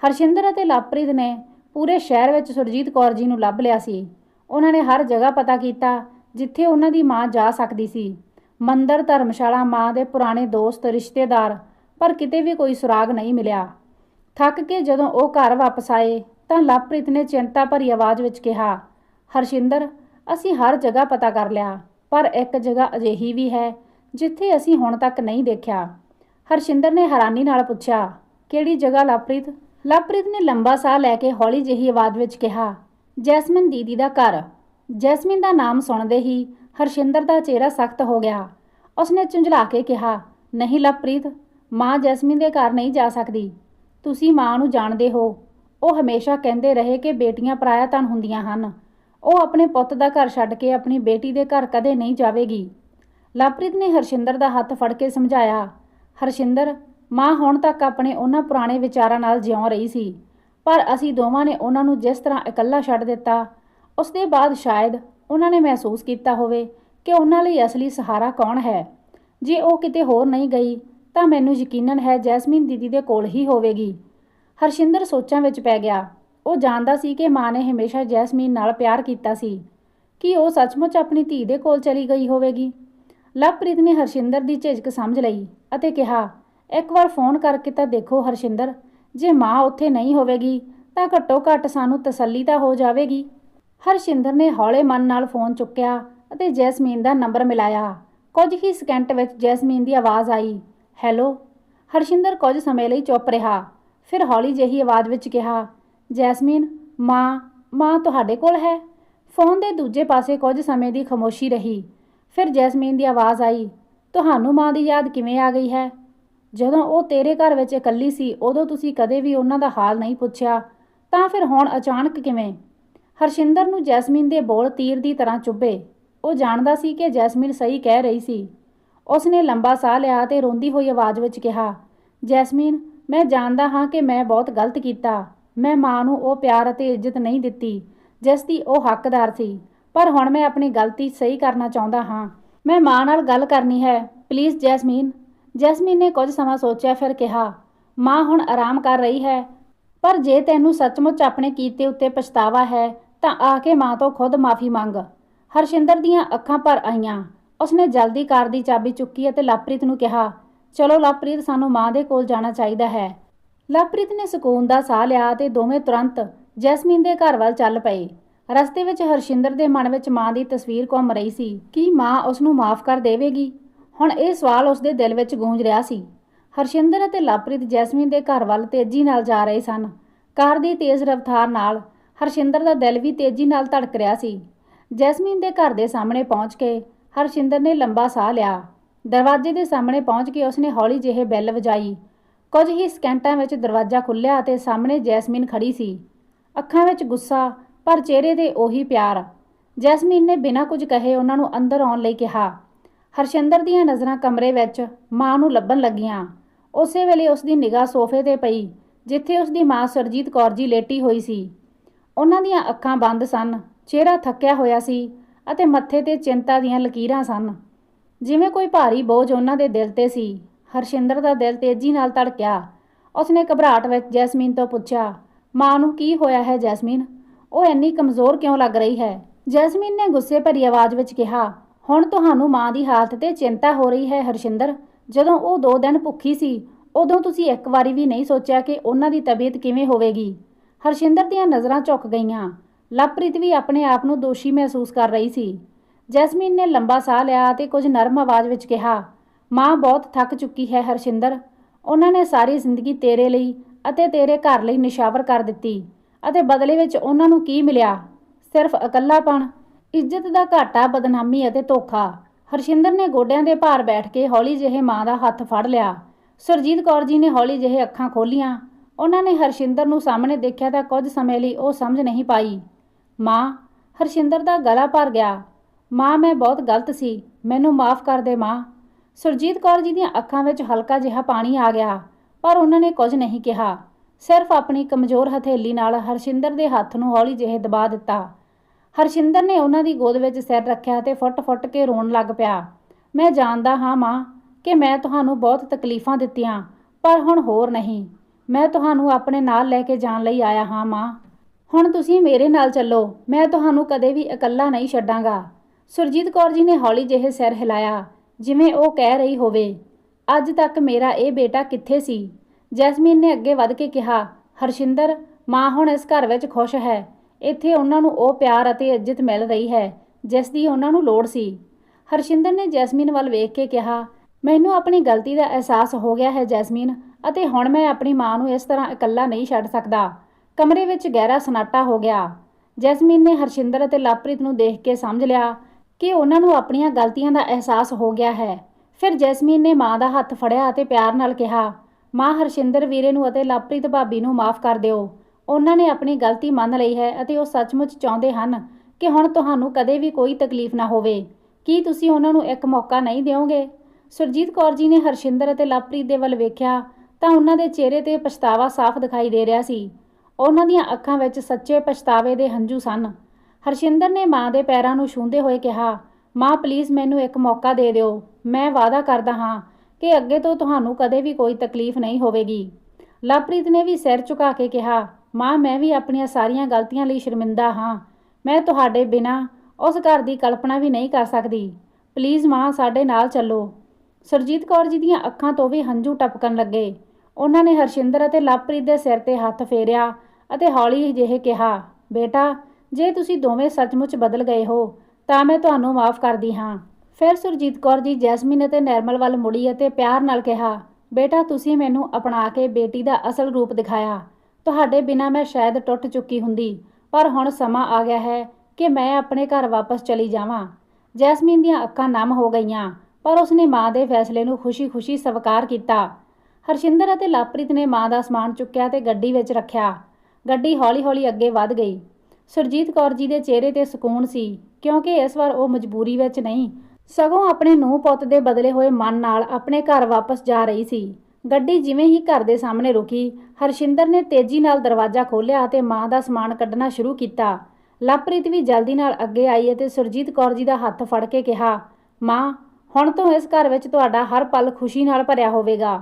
ਹਰਸ਼ਿੰਦਰ ਅਤੇ ਲਵਪ੍ਰੀਤ ਨੇ ਪੂਰੇ ਸ਼ਹਿਰ ਵਿੱਚ ਸੁਰਜੀਤ ਕੌਰ ਜੀ ਨੂੰ ਲੱਭ ਲਿਆ ਸੀ। ਉਹਨਾਂ ਨੇ ਹਰ ਜਗ੍ਹਾ ਪਤਾ ਕੀਤਾ ਜਿੱਥੇ ਉਹਨਾਂ ਦੀ ਮਾਂ ਜਾ ਸਕਦੀ ਸੀ। ਮੰਦਰ, ਧਰਮਸ਼ਾਲਾ, ਮਾਂ ਦੇ ਪੁਰਾਣੇ ਦੋਸਤ, ਰਿਸ਼ਤੇਦਾਰ, ਪਰ ਕਿਤੇ ਵੀ ਕੋਈ ਸੁਰਾਗ ਨਹੀਂ ਮਿਲਿਆ। ਥੱਕ ਕੇ ਜਦੋਂ ਉਹ ਘਰ ਵਾਪਸ ਆਏ ਤਾਂ ਲਵਪ੍ਰੀਤ ਨੇ ਚਿੰਤਾ ਭਰੀ ਆਵਾਜ਼ ਵਿੱਚ ਕਿਹਾ, ਹਰਸ਼ਿੰਦਰ, ਅਸੀਂ ਹਰ ਜਗ੍ਹਾ ਪਤਾ ਕਰ ਲਿਆ, ਪਰ ਇੱਕ ਜਗ੍ਹਾ ਅਜਿਹੀ ਵੀ ਹੈ ਜਿੱਥੇ ਅਸੀਂ ਹੁਣ ਤੱਕ ਨਹੀਂ ਦੇਖਿਆ। ਹਰਸ਼ਿੰਦਰ ਨੇ ਹੈਰਾਨੀ ਨਾਲ ਪੁੱਛਿਆ, ਕਿਹੜੀ ਜਗ੍ਹਾ ਲਵਪ੍ਰੀਤ? ਲਵਪ੍ਰੀਤ ਨੇ ਲੰਬਾ ਸਾਹ ਲੈ ਕੇ ਹੌਲੀ ਜਿਹੀ ਆਵਾਜ਼ ਵਿੱਚ ਕਿਹਾ, ਜੈਸਮਿਨ ਦੀਦੀ ਦਾ ਘਰ। ਜੈਸਮਿਨ ਦਾ ਨਾਮ ਸੁਣਦੇ ਹੀ ਹਰਸ਼ਿੰਦਰ ਦਾ ਚਿਹਰਾ ਸਖਤ ਹੋ ਗਿਆ। ਉਸਨੇ ਝੁੰਝਲਾ ਕੇ ਕਿਹਾ, ਨਹੀਂ ਲਵਪ੍ਰੀਤ, ਮਾਂ ਜੈਸਮਿਨ ਦੇ ਘਰ ਨਹੀਂ ਜਾ ਸਕਦੀ। ਤੁਸੀਂ ਮਾਂ ਨੂੰ ਜਾਣਦੇ ਹੋ। ਉਹ ਹਮੇਸ਼ਾ ਕਹਿੰਦੇ ਰਹੇ ਕਿ ਬੇਟੀਆਂ ਪਰਾਇਆ ਧਨ ਹੁੰਦੀਆਂ ਹਨ। ਉਹ ਆਪਣੇ ਪੁੱਤ ਦਾ ਘਰ ਛੱਡ ਕੇ ਆਪਣੀ ਬੇਟੀ ਦੇ ਘਰ ਕਦੇ ਨਹੀਂ ਜਾਵੇਗੀ। ਲਵਪ੍ਰੀਤ ਨੇ ਹਰਸ਼ਿੰਦਰ ਦਾ ਹੱਥ ਫੜ ਕੇ ਸਮਝਾਇਆ, ਹਰਸ਼ਿੰਦਰ ਮਾਂ ਹੁਣ ਤੱਕ ਆਪਣੇ ਉਹਨਾਂ ਪੁਰਾਣੇ ਵਿਚਾਰਾਂ ਨਾਲ ਜਿਉਂ ਰਹੀ ਸੀ। ਪਰ ਅਸੀਂ ਦੋਵਾਂ ਨੇ ਉਹਨਾਂ ਨੂੰ ਜਿਸ ਤਰ੍ਹਾਂ ਇਕੱਲਾ ਛੱਡ ਦਿੱਤਾ, ਉਸ ਦੇ ਬਾਅਦ ਸ਼ਾਇਦ ਉਹਨਾਂ ਨੇ ਮਹਿਸੂਸ ਕੀਤਾ ਹੋਵੇ ਕਿ ਉਹਨਾਂ ਲਈ ਅਸਲੀ ਸਹਾਰਾ ਕੌਣ ਹੈ। ਜੇ ਉਹ ਕਿਤੇ ਹੋਰ ਨਹੀਂ ਗਈ, ਤਾਂ ਮੈਨੂੰ ਯਕੀਨਨ ਹੈ ਜੈਸਮੀਨ ਦੀਦੀ ਦੇ ਕੋਲ ਹੀ ਹੋਵੇਗੀ। ਹਰਸ਼ਿੰਦਰ ਸੋਚਾਂ ਵਿੱਚ ਪੈ ਗਿਆ। ਉਹ ਜਾਣਦਾ ਸੀ ਕਿ ਮਾਂ ਨੇ ਹਮੇਸ਼ਾ ਜੈਸਮੀਨ ਨਾਲ ਪਿਆਰ ਕੀਤਾ ਸੀ। ਕਿ ਉਹ ਸੱਚਮੁੱਚ ਆਪਣੀ ਧੀ ਦੇ ਕੋਲ ਚਲੀ ਗਈ ਹੋਵੇਗੀ? ਲਵਪ੍ਰੀਤ ਨੇ ਹਰਸ਼ਿੰਦਰ ਦੀ ਝਿਜਕ ਸਮਝ ਲਈ ਅਤੇ ਕਿਹਾ ਇੱਕ ਵਾਰ ਫੋਨ ਕਰਕੇ ਤਾਂ ਦੇਖੋ ਹਰਸ਼ਿੰਦਰ, ਜੇ ਮਾਂ ਉੱਥੇ ਨਹੀਂ ਹੋਵੇਗੀ, ਤਾਂ ਘੱਟੋ ਘੱਟ ਸਾਨੂੰ ਤਸੱਲੀ ਤਾਂ ਹੋ ਜਾਵੇਗੀ। ਹਰਸ਼ਿੰਦਰ ਨੇ ਹੌਲੇ ਮਨ ਨਾਲ ਫੋਨ ਚੁੱਕਿਆ ਅਤੇ ਜੈਸਮੀਨ ਦਾ ਨੰਬਰ ਮਿਲਾਇਆ। ਕੁਝ ਹੀ ਸਕਿੰਟ ਵਿੱਚ ਜੈਸਮੀਨ ਦੀ ਆਵਾਜ਼ ਆਈ। ਹੈਲੋ? ਹਰਸ਼ਿੰਦਰ ਕੁਝ ਸਮੇਂ ਲਈ ਚੁੱਪ ਰਿਹਾ। ਫਿਰ ਹੌਲੀ ਜਿਹੀ ਆਵਾਜ਼ ਵਿੱਚ ਕਿਹਾ, ਜੈਸਮੀਨ, ਮਾਂ ਮਾਂ ਤੁਹਾਡੇ ਕੋਲ ਹੈ? ਫੋਨ ਦੇ ਦੂਜੇ ਪਾਸੇ ਕੁਝ ਸਮੇਂ ਦੀ ਖਾਮੋਸ਼ੀ ਰਹੀ। ਫਿਰ ਜੈਸਮੀਨ ਦੀ ਆਵਾਜ਼ ਆਈ, ਤੁਹਾਨੂੰ ਮਾਂ ਦੀ ਯਾਦ ਕਿਵੇਂ ਆ ਗਈ ਹੈ? ਜਦੋਂ ਉਹ ਤੇਰੇ ਘਰ ਵਿੱਚ ਇਕੱਲੀ ਸੀ, ਉਦੋਂ ਤੁਸੀਂ ਕਦੇ ਵੀ ਉਹਨਾਂ ਦਾ ਹਾਲ ਨਹੀਂ ਪੁੱਛਿਆ, ਤਾਂ ਫਿਰ ਹੁਣ ਅਚਾਨਕ ਕਿਵੇਂ? ਹਰਸ਼ਿੰਦਰ ਨੂੰ ਜੈਸਮੀਨ ਦੇ ਬੋਲ ਤੀਰ ਦੀ ਤਰ੍ਹਾਂ ਚੁੱਭੇ। ਉਹ ਜਾਣਦਾ ਸੀ ਕਿ ਜੈਸਮੀਨ ਸਹੀ ਕਹਿ ਰਹੀ ਸੀ। ਉਸਨੇ ਲੰਬਾ ਸਾਹ ਲਿਆ ਤੇ ਰੋਂਦੀ ਹੋਈ ਆਵਾਜ਼ ਵਿੱਚ ਕਿਹਾ, ਜੈਸਮੀਨ, ਮੈਂ ਜਾਣਦਾ ਹਾਂ ਕਿ ਮੈਂ ਬਹੁਤ ਗਲਤ ਕੀਤਾ। ਮੈਂ ਮਾਂ ਨੂੰ ਉਹ ਪਿਆਰ ਅਤੇ ਇੱਜ਼ਤ ਨਹੀਂ ਦਿੱਤੀ, ਜਿਸ ਦੀ ਉਹ ਹੱਕਦਾਰ ਸੀ। ਪਰ ਹੁਣ ਮੈਂ ਆਪਣੀ ਗਲਤੀ ਸਹੀ ਕਰਨਾ ਚਾਹੁੰਦਾ ਹਾਂ। ਮੈਂ ਮਾਂ ਨਾਲ ਗੱਲ ਕਰਨੀ ਹੈ। ਪਲੀਜ਼ ਜੈਸਮੀਨ ਜੈਸਮੀਨ ਨੇ ਕੁਝ ਸਮਾਂ ਸੋਚਿਆ, ਫਿਰ ਕਿਹਾ, ਮਾਂ ਹੁਣ ਆਰਾਮ ਕਰ ਰਹੀ ਹੈ, ਪਰ ਜੇ ਤੈਨੂੰ ਸੱਚਮੁੱਚ ਆਪਣੇ ਕੀਤੇ ਉੱਤੇ ਪਛਤਾਵਾ ਹੈ, ਤਾਂ ਆ ਕੇ ਮਾਂ ਤੋਂ ਖੁਦ ਮਾਫੀ ਮੰਗ। ਹਰਸ਼ਿੰਦਰ ਦੀਆਂ ਅੱਖਾਂ ਭਰ ਆਈਆਂ। ਉਸਨੇ ਜਲਦੀ ਕਾਰ ਦੀ ਚਾਬੀ ਚੁੱਕੀ ਅਤੇ ਲਵਪ੍ਰੀਤ ਨੂੰ ਕਿਹਾ, ਚਲੋ ਲਵਪ੍ਰੀਤ, ਸਾਨੂੰ ਮਾਂ ਦੇ ਕੋਲ ਜਾਣਾ ਚਾਹੀਦਾ ਹੈ। ਲਵਪ੍ਰੀਤ ਨੇ ਸਕੂਨ ਦਾ ਸਾਹ ਲਿਆ ਤੇ ਦੋਵੇਂ ਤੁਰੰਤ ਜੈਸਮੀਨ ਦੇ ਘਰ ਵੱਲ ਚੱਲ ਪਏ। ਰਸਤੇ ਵਿੱਚ ਹਰਸ਼ਿੰਦਰ ਦੇ ਮਨ ਵਿੱਚ ਮਾਂ ਦੀ ਤਸਵੀਰ ਘੁੰਮ ਰਹੀ ਸੀ ਕੀ ਮਾਂ ਉਸ ਨੂੰ ਮਾਫ ਕਰ ਦੇਵੇਗੀ। ਹੁਣ ਇਹ ਸਵਾਲ ਉਸਦੇ ਦਿਲ ਵਿੱਚ ਗੂੰਜ ਰਿਹਾ ਸੀ। ਹਰਸ਼ਿੰਦਰ ਅਤੇ ਲਵਪ੍ਰੀਤ ਜੈਸਮੀਨ ਦੇ ਘਰ ਵੱਲ ਤੇਜ਼ੀ ਨਾਲ ਜਾ ਰਹੇ ਸਨ। ਕਾਰ ਦੀ ਤੇਜ਼ ਰਫ਼ਤਾਰ ਨਾਲ ਹਰਸ਼ਿੰਦਰ ਦਾ ਦਿਲ ਵੀ ਤੇਜ਼ੀ ਨਾਲ ਧੜਕ ਰਿਹਾ ਸੀ। ਜੈਸਮੀਨ ਦੇ ਘਰ ਦੇ ਸਾਹਮਣੇ ਪਹੁੰਚ ਕੇ ਹਰਸ਼ਿੰਦਰ ਨੇ ਲੰਬਾ ਸਾਹ ਲਿਆ। ਦਰਵਾਜ਼ੇ ਦੇ ਸਾਹਮਣੇ ਪਹੁੰਚ ਕੇ ਉਸਨੇ ਹੌਲੀ ਜਿਹੇ ਬੈਲ ਵਜਾਈ। ਕੁਝ ਹੀ ਸਕਿੰਟਾਂ ਵਿੱਚ ਦਰਵਾਜ਼ਾ ਖੁੱਲ੍ਹਿਆ ਅਤੇ ਸਾਹਮਣੇ ਜੈਸਮੀਨ ਖੜੀ ਸੀ। ਅੱਖਾਂ ਵਿੱਚ ਗੁੱਸਾ, ਪਰ ਚਿਹਰੇ ਤੇ ਉਹੀ ਪਿਆਰ। ਜੈਸਮੀਨ ਨੇ ਬਿਨਾਂ ਕੁਝ ਕਹੇ ਉਹਨਾਂ ਨੂੰ ਅੰਦਰ ਆਉਣ ਲਈ ਕਿਹਾ। ਹਰਸ਼ਿੰਦਰ ਦੀਆਂ ਨਜ਼ਰਾਂ ਕਮਰੇ ਵਿੱਚ ਮਾਂ ਨੂੰ ਲੱਭਣ ਲੱਗੀਆਂ। ਉਸੇ ਵੇਲੇ ਉਸ ਦੀ ਨਿਗਾਹ ਸੋਫੇ ਤੇ ਪਈ, ਜਿੱਥੇ ਉਸ ਦੀ ਮਾਂ ਸਰਜੀਤ ਕੌਰ ਜੀ ਲੇਟੀ ਹੋਈ ਸੀ। ਉਹਨਾਂ ਦੀਆਂ ਅੱਖਾਂ ਬੰਦ ਸਨ, ਚਿਹਰਾ ਥੱਕਿਆ ਹੋਇਆ ਸੀ ਅਤੇ ਮੱਥੇ ਤੇ ਚਿੰਤਾ ਦੀਆਂ ਲਕੀਰਾਂ ਸਨ। ਜਿਵੇਂ ਕੋਈ ਭਾਰੀ ਬੋਝ ਉਹਨਾਂ ਦੇ ਦਿਲ ਤੇ ਸੀ, ਹਰਸ਼ਿੰਦਰ ਦਾ ਦਿਲ ਤੇਜ਼ੀ ਨਾਲ ਧੜਕਿਆ। ਉਸਨੇ ਘਬਰਾਹਟ ਵਿੱਚ ਜੈਸਮੀਨ ਤੋਂ ਪੁੱਛਿਆ, ਮਾਂ ਨੂੰ ਕੀ ਹੋਇਆ ਹੈ ਜੈਸਮੀਨ? ਉਹ ਇੰਨੀ ਕਮਜ਼ੋਰ ਕਿਉਂ ਲੱਗ ਰਹੀ ਹੈ? ਜੈਸਮੀਨ ਨੇ ਗੁੱਸੇ ਭਰੀ ਆਵਾਜ਼ ਵਿੱਚ ਕਿਹਾ ਹੁਣ ਤੁਹਾਨੂੰ ਮਾਂ ਦੀ ਹਾਲਤ ਤੇ ਚਿੰਤਾ ਹੋ ਰਹੀ ਹੈ, ਹਰਸ਼ਿੰਦਰ। ਜਦੋਂ ਉਹ ਦੋ ਦਿਨ ਭੁੱਖੀ ਸੀ, ਉਦੋਂ ਤੁਸੀਂ ਇੱਕ ਵਾਰੀ ਵੀ ਨਹੀਂ ਸੋਚਿਆ ਕਿ ਉਹਨਾਂ ਦੀ ਤਬੀਅਤ ਕਿਵੇਂ ਹੋਵੇਗੀ। ਹਰਸ਼ਿੰਦਰ ਦੀਆਂ ਨਜ਼ਰਾਂ ਝੁਕ ਗਈਆਂ। ਲਵਪ੍ਰੀਤ ਵੀ ਆਪਣੇ ਆਪ ਨੂੰ ਦੋਸ਼ੀ ਮਹਿਸੂਸ ਕਰ ਰਹੀ ਸੀ। ਜੈਸਮੀਨ ਨੇ ਲੰਬਾ ਸਾਹ ਲਿਆ ਤੇ ਕੁਝ ਨਰਮ ਆਵਾਜ਼ ਵਿੱਚ ਕਿਹਾ, ਮਾਂ ਬਹੁਤ ਥੱਕ ਚੁੱਕੀ ਹੈ, ਹਰਸ਼ਿੰਦਰ। ਉਹਨਾਂ ਨੇ ਸਾਰੀ ਜ਼ਿੰਦਗੀ ਤੇਰੇ ਲਈ ਅਤੇ ਤੇਰੇ ਘਰ ਲਈ ਨਿਸ਼ਾਵਰ ਕਰ ਦਿੱਤੀ ਅਤੇ ਬਦਲੇ ਵਿੱਚ ਉਹਨਾਂ ਨੂੰ ਕੀ ਮਿਲਿਆ? ਸਿਰਫ ਇਕੱਲਾਪਣ ਇੱਜ਼ਤ ਦਾ ਘਾਟਾ, ਬਦਨਾਮੀ ਅਤੇ ਧੋਖਾ। ਹਰਸ਼ਿੰਦਰ ਨੇ ਗੋਡਿਆਂ ਦੇ ਭਾਰ ਬੈਠ ਕੇ ਹੌਲੀ ਜਿਹੇ ਮਾਂ ਦਾ ਹੱਥ ਫੜ ਲਿਆ। ਸੁਰਜੀਤ ਕੌਰ ਜੀ ਨੇ ਹੌਲੀ ਜਿਹੇ ਅੱਖਾਂ ਖੋਲੀਆਂ। ਉਹਨਾਂ ਨੇ ਹਰਸ਼ਿੰਦਰ ਨੂੰ ਸਾਹਮਣੇ ਦੇਖਿਆ ਤਾਂ ਕੁਝ ਸਮੇਂ ਲਈ ਉਹ ਸਮਝ ਨਹੀਂ ਪਾਈ। ਮਾਂ, ਹਰਸ਼ਿੰਦਰ ਦਾ ਗਲਾ ਭਰ ਗਿਆ। ਮਾਂ, ਮੈਂ ਬਹੁਤ ਗਲਤ ਸੀ। ਮੈਨੂੰ ਮਾਫ ਕਰ ਦੇ ਮਾਂ। ਸੁਰਜੀਤ ਕੌਰ ਜੀ ਦੀਆਂ ਅੱਖਾਂ ਵਿੱਚ ਹਲਕਾ ਜਿਹਾ ਪਾਣੀ ਆ ਗਿਆ, ਪਰ ਉਹਨਾਂ ਨੇ ਕੁਝ ਨਹੀਂ ਕਿਹਾ। ਸਿਰਫ ਆਪਣੀ ਕਮਜ਼ੋਰ ਹਥੇਲੀ ਨਾਲ ਹਰਸ਼ਿੰਦਰ ਦੇ ਹੱਥ ਨੂੰ ਹੌਲੀ ਜਿਹੇ ਦਬਾ ਦਿੱਤਾ। ਹਰਸ਼ਿੰਦਰ ਨੇ ਉਹਨਾਂ ਦੀ ਗੋਦ ਵਿੱਚ ਸਿਰ ਰੱਖਿਆ ਤੇ ਫੁੱਟ-ਫੁੱਟ ਕੇ ਰੋਣ ਲੱਗ ਪਿਆ। ਮੈਂ ਜਾਣਦਾ ਹਾਂ ਮਾਂ ਕਿ ਮੈਂ ਤੁਹਾਨੂੰ ਬਹੁਤ ਤਕਲੀਫਾਂ ਦਿੱਤੀਆਂ, ਪਰ ਹੁਣ ਹੋਰ ਨਹੀਂ। ਮੈਂ ਤੁਹਾਨੂੰ ਆਪਣੇ ਨਾਲ ਲੈ ਕੇ ਜਾਣ ਲਈ ਆਇਆ ਹਾਂ ਮਾਂ। ਹੁਣ ਤੁਸੀਂ ਮੇਰੇ ਨਾਲ ਚੱਲੋ, ਮੈਂ ਤੁਹਾਨੂੰ ਕਦੇ ਵੀ ਇਕੱਲਾ ਨਹੀਂ ਛੱਡਾਂਗਾ। ਸੁਰਜੀਤ ਕੌਰ ਜੀ ਨੇ ਹੌਲੀ ਜਿਹੇ ਸਿਰ ਹਿਲਾਇਆ, ਜਿਵੇਂ ਉਹ ਕਹਿ ਰਹੀ ਹੋਵੇ, ਅੱਜ ਤੱਕ ਮੇਰਾ ਇਹ ਬੇਟਾ ਕਿੱਥੇ ਸੀ? ਜੈਸਮੀਨ ਨੇ ਅੱਗੇ ਵੱਧ ਕੇ ਕਿਹਾ, ਹਰਸ਼ਿੰਦਰ, ਮਾਂ ਹੁਣ ਇਸ ਘਰ ਵਿੱਚ ਖੁਸ਼ ਹੈ। ਇੱਥੇ ਉਹਨਾਂ ਨੂੰ ਉਹ ਪਿਆਰ ਅਤੇ ਇੱਜ਼ਤ ਮਿਲ ਰਹੀ ਹੈ, ਜਿਸ ਦੀ ਉਹਨਾਂ ਨੂੰ ਲੋੜ ਸੀ। ਹਰਸ਼ਿੰਦਰ ਨੇ ਜੈਸਮੀਨ ਵੱਲ ਵੇਖ ਕੇ ਕਿਹਾ, ਮੈਨੂੰ ਆਪਣੀ ਗਲਤੀ ਦਾ ਅਹਿਸਾਸ ਹੋ ਗਿਆ ਹੈ, ਜੈਸਮੀਨ, ਅਤੇ ਹੁਣ ਮੈਂ ਆਪਣੀ ਮਾਂ ਨੂੰ ਇਸ ਤਰ੍ਹਾਂ ਇਕੱਲਾ ਨਹੀਂ ਛੱਡ ਸਕਦਾ। ਕਮਰੇ ਵਿੱਚ ਗਹਿਰਾ ਸਨਾਟਾ ਹੋ ਗਿਆ। ਜੈਸਮੀਨ ਨੇ ਹਰਸ਼ਿੰਦਰ ਅਤੇ ਲਵਪ੍ਰੀਤ ਨੂੰ ਦੇਖ ਕੇ ਸਮਝ ਲਿਆ ਕਿ ਉਹਨਾਂ ਨੂੰ ਆਪਣੀਆਂ ਗਲਤੀਆਂ ਦਾ ਅਹਿਸਾਸ ਹੋ ਗਿਆ ਹੈ। ਫਿਰ ਜੈਸਮੀਨ ਨੇ ਮਾਂ ਦਾ ਹੱਥ ਫੜਿਆ ਅਤੇ ਪਿਆਰ ਨਾਲ ਕਿਹਾ, ਮਾਂ, ਹਰਸ਼ਿੰਦਰ ਵੀਰੇ ਨੂੰ ਅਤੇ ਲਵਪ੍ਰੀਤ ਭਾਬੀ ਨੂੰ ਮਾਫ ਕਰ ਦਿਓ। ਉਹਨਾਂ ਨੇ ਆਪਣੀ ਗਲਤੀ ਮੰਨ ਲਈ ਹੈ ਅਤੇ ਉਹ ਸੱਚਮੁੱਚ ਚਾਹੁੰਦੇ ਹਨ ਕਿ ਹੁਣ ਤੁਹਾਨੂੰ ਕਦੇ ਵੀ ਕੋਈ ਤਕਲੀਫ ਨਾ ਹੋਵੇ। ਕੀ ਤੁਸੀਂ ਉਹਨਾਂ ਨੂੰ ਇੱਕ ਮੌਕਾ ਨਹੀਂ ਦਿਓਗੇ? ਸੁਰਜੀਤ ਕੌਰ ਜੀ ਨੇ ਹਰਸ਼ਿੰਦਰ ਅਤੇ ਲਵਪ੍ਰੀਤ ਦੇ ਵੱਲ ਵੇਖਿਆ ਤਾਂ ਉਹਨਾਂ ਦੇ ਚਿਹਰੇ ਤੇ ਪਛਤਾਵਾ ਸਾਫ਼ ਦਿਖਾਈ ਦੇ ਰਿਹਾ ਸੀ। ਉਹਨਾਂ ਦੀਆਂ ਅੱਖਾਂ ਵਿੱਚ ਸੱਚੇ ਪਛਤਾਵੇ ਦੇ ਹੰਝੂ ਸਨ। ਹਰਸ਼ਿੰਦਰ ਨੇ ਮਾਂ ਦੇ ਪੈਰਾਂ ਨੂੰ ਛੂੰਹਦੇ ਹੋਏ ਕਿਹਾ, ਮਾਂ, ਪਲੀਜ਼ ਮੈਨੂੰ ਇੱਕ ਮੌਕਾ ਦੇ ਦਿਓ। ਮੈਂ ਵਾਅਦਾ ਕਰਦਾ ਹਾਂ ਕਿ ਅੱਗੇ ਤੋਂ ਤੁਹਾਨੂੰ ਕਦੇ ਵੀ ਕੋਈ ਤਕਲੀਫ ਨਹੀਂ ਹੋਵੇਗੀ। ਲਵਪ੍ਰੀਤ ਨੇ ਵੀ ਸਿਰ ਝੁਕਾ ਕੇ ਕਿਹਾ ਮਾਂ, ਮੈਂ ਵੀ ਆਪਣੀਆਂ ਸਾਰੀਆਂ ਗਲਤੀਆਂ ਲਈ ਸ਼ਰਮਿੰਦਾ ਹਾਂ। ਮੈਂ ਤੁਹਾਡੇ ਬਿਨਾਂ ਉਸ ਘਰ ਦੀ ਕਲਪਨਾ ਵੀ ਨਹੀਂ ਕਰ ਸਕਦੀ। ਪਲੀਜ਼ ਮਾਂ, ਸਾਡੇ ਨਾਲ ਚੱਲੋ। ਸੁਰਜੀਤ ਕੌਰ ਜੀ ਦੀਆਂ ਅੱਖਾਂ ਤੋਂ ਵੀ ਹੰਝੂ ਟਪਕਣ ਲੱਗੇ। ਉਹਨਾਂ ਨੇ ਹਰਸ਼ਿੰਦਰ ਅਤੇ ਲਵਪ੍ਰੀਤ ਦੇ ਸਿਰ ਤੇ ਹੱਥ ਫੇਰਿਆ ਅਤੇ ਹੌਲੀ ਜਿਹੇ ਕਿਹਾ, ਬੇਟਾ, ਜੇ ਤੁਸੀਂ ਦੋਵੇਂ ਸੱਚਮੁੱਚ ਬਦਲ ਗਏ ਹੋ, ਤਾਂ ਮੈਂ ਤੁਹਾਨੂੰ ਮਾਫ ਕਰਦੀ ਹਾਂ। ਫਿਰ ਸੁਰਜੀਤ ਕੌਰ ਜੀ ਜੈਸਮੀਨ ਅਤੇ ਨਰਮਲ ਵੱਲ ਮੁੜੀ ਅਤੇ ਪਿਆਰ ਨਾਲ ਕਿਹਾ, ਬੇਟਾ, ਤੁਸੀਂ ਮੈਨੂੰ ਅਪਣਾ ਕੇ ਬੇਟੀ ਦਾ ਅਸਲ ਰੂਪ ਦਿਖਾਇਆ। ਤੁਹਾਡੇ ਬਿਨਾਂ ਮੈਂ ਸ਼ਾਇਦ ਟੁੱਟ ਚੁੱਕੀ ਹੁੰਦੀ। ਪਰ ਹੁਣ ਸਮਾਂ ਆ ਗਿਆ ਹੈ ਕਿ ਮੈਂ ਆਪਣੇ ਘਰ ਵਾਪਸ ਚਲੀ ਜਾਵਾਂ। ਜੈਸਮੀਨ ਦੀਆਂ ਅੱਖਾਂ ਨਮ ਹੋ ਗਈਆਂ, ਪਰ ਉਸਨੇ ਮਾਂ ਦੇ ਫੈਸਲੇ ਨੂੰ ਖੁਸ਼ੀ-ਖੁਸ਼ੀ ਸਵੀਕਾਰ ਕੀਤਾ। ਹਰਸ਼ਿੰਦਰ ਅਤੇ ਲਾਪ੍ਰੀਤ ਨੇ ਮਾਂ ਦਾ ਸਮਾਨ ਚੁੱਕਿਆ ਤੇ ਗੱਡੀ ਵਿੱਚ ਰੱਖਿਆ। ਗੱਡੀ ਹੌਲੀ-ਹੌਲੀ ਅੱਗੇ ਵੱਧ ਗਈ। ਸੁਰਜੀਤ ਕੌਰ ਜੀ ਦੇ ਚਿਹਰੇ ਤੇ ਸਕੂਨ ਸੀ, ਕਿਉਂਕਿ ਇਸ ਵਾਰ ਉਹ ਮਜਬੂਰੀ ਵਿੱਚ ਨਹੀਂ, ਸਗੋਂ ਆਪਣੇ ਨੂੰਹ ਪੁੱਤ ਦੇ ਬਦਲੇ ਹੋਏ ਮਨ ਨਾਲ ਆਪਣੇ ਘਰ ਵਾਪਸ ਜਾ ਰਹੀ ਸੀ। ਗੱਡੀ ਜਿਵੇਂ ਹੀ ਘਰ ਦੇ ਸਾਹਮਣੇ ਰੁਕੀ, ਹਰਸ਼ਿੰਦਰ ਨੇ ਤੇਜ਼ੀ ਨਾਲ ਦਰਵਾਜ਼ਾ ਖੋਲ੍ਹਿਆ ਅਤੇ ਮਾਂ ਦਾ ਸਮਾਨ ਕੱਢਣਾ ਸ਼ੁਰੂ ਕੀਤਾ। ਲਵਪ੍ਰੀਤ ਵੀ ਜਲਦੀ ਨਾਲ ਅੱਗੇ ਆਈ ਅਤੇ ਸੁਰਜੀਤ ਕੌਰ ਜੀ ਦਾ ਹੱਥ ਫੜ ਕੇ ਕਿਹਾ, ਮਾਂ, ਹੁਣ ਤੋਂ ਇਸ ਘਰ ਵਿੱਚ ਤੁਹਾਡਾ ਹਰ ਪਲ ਖੁਸ਼ੀ ਨਾਲ ਭਰਿਆ ਹੋਵੇਗਾ।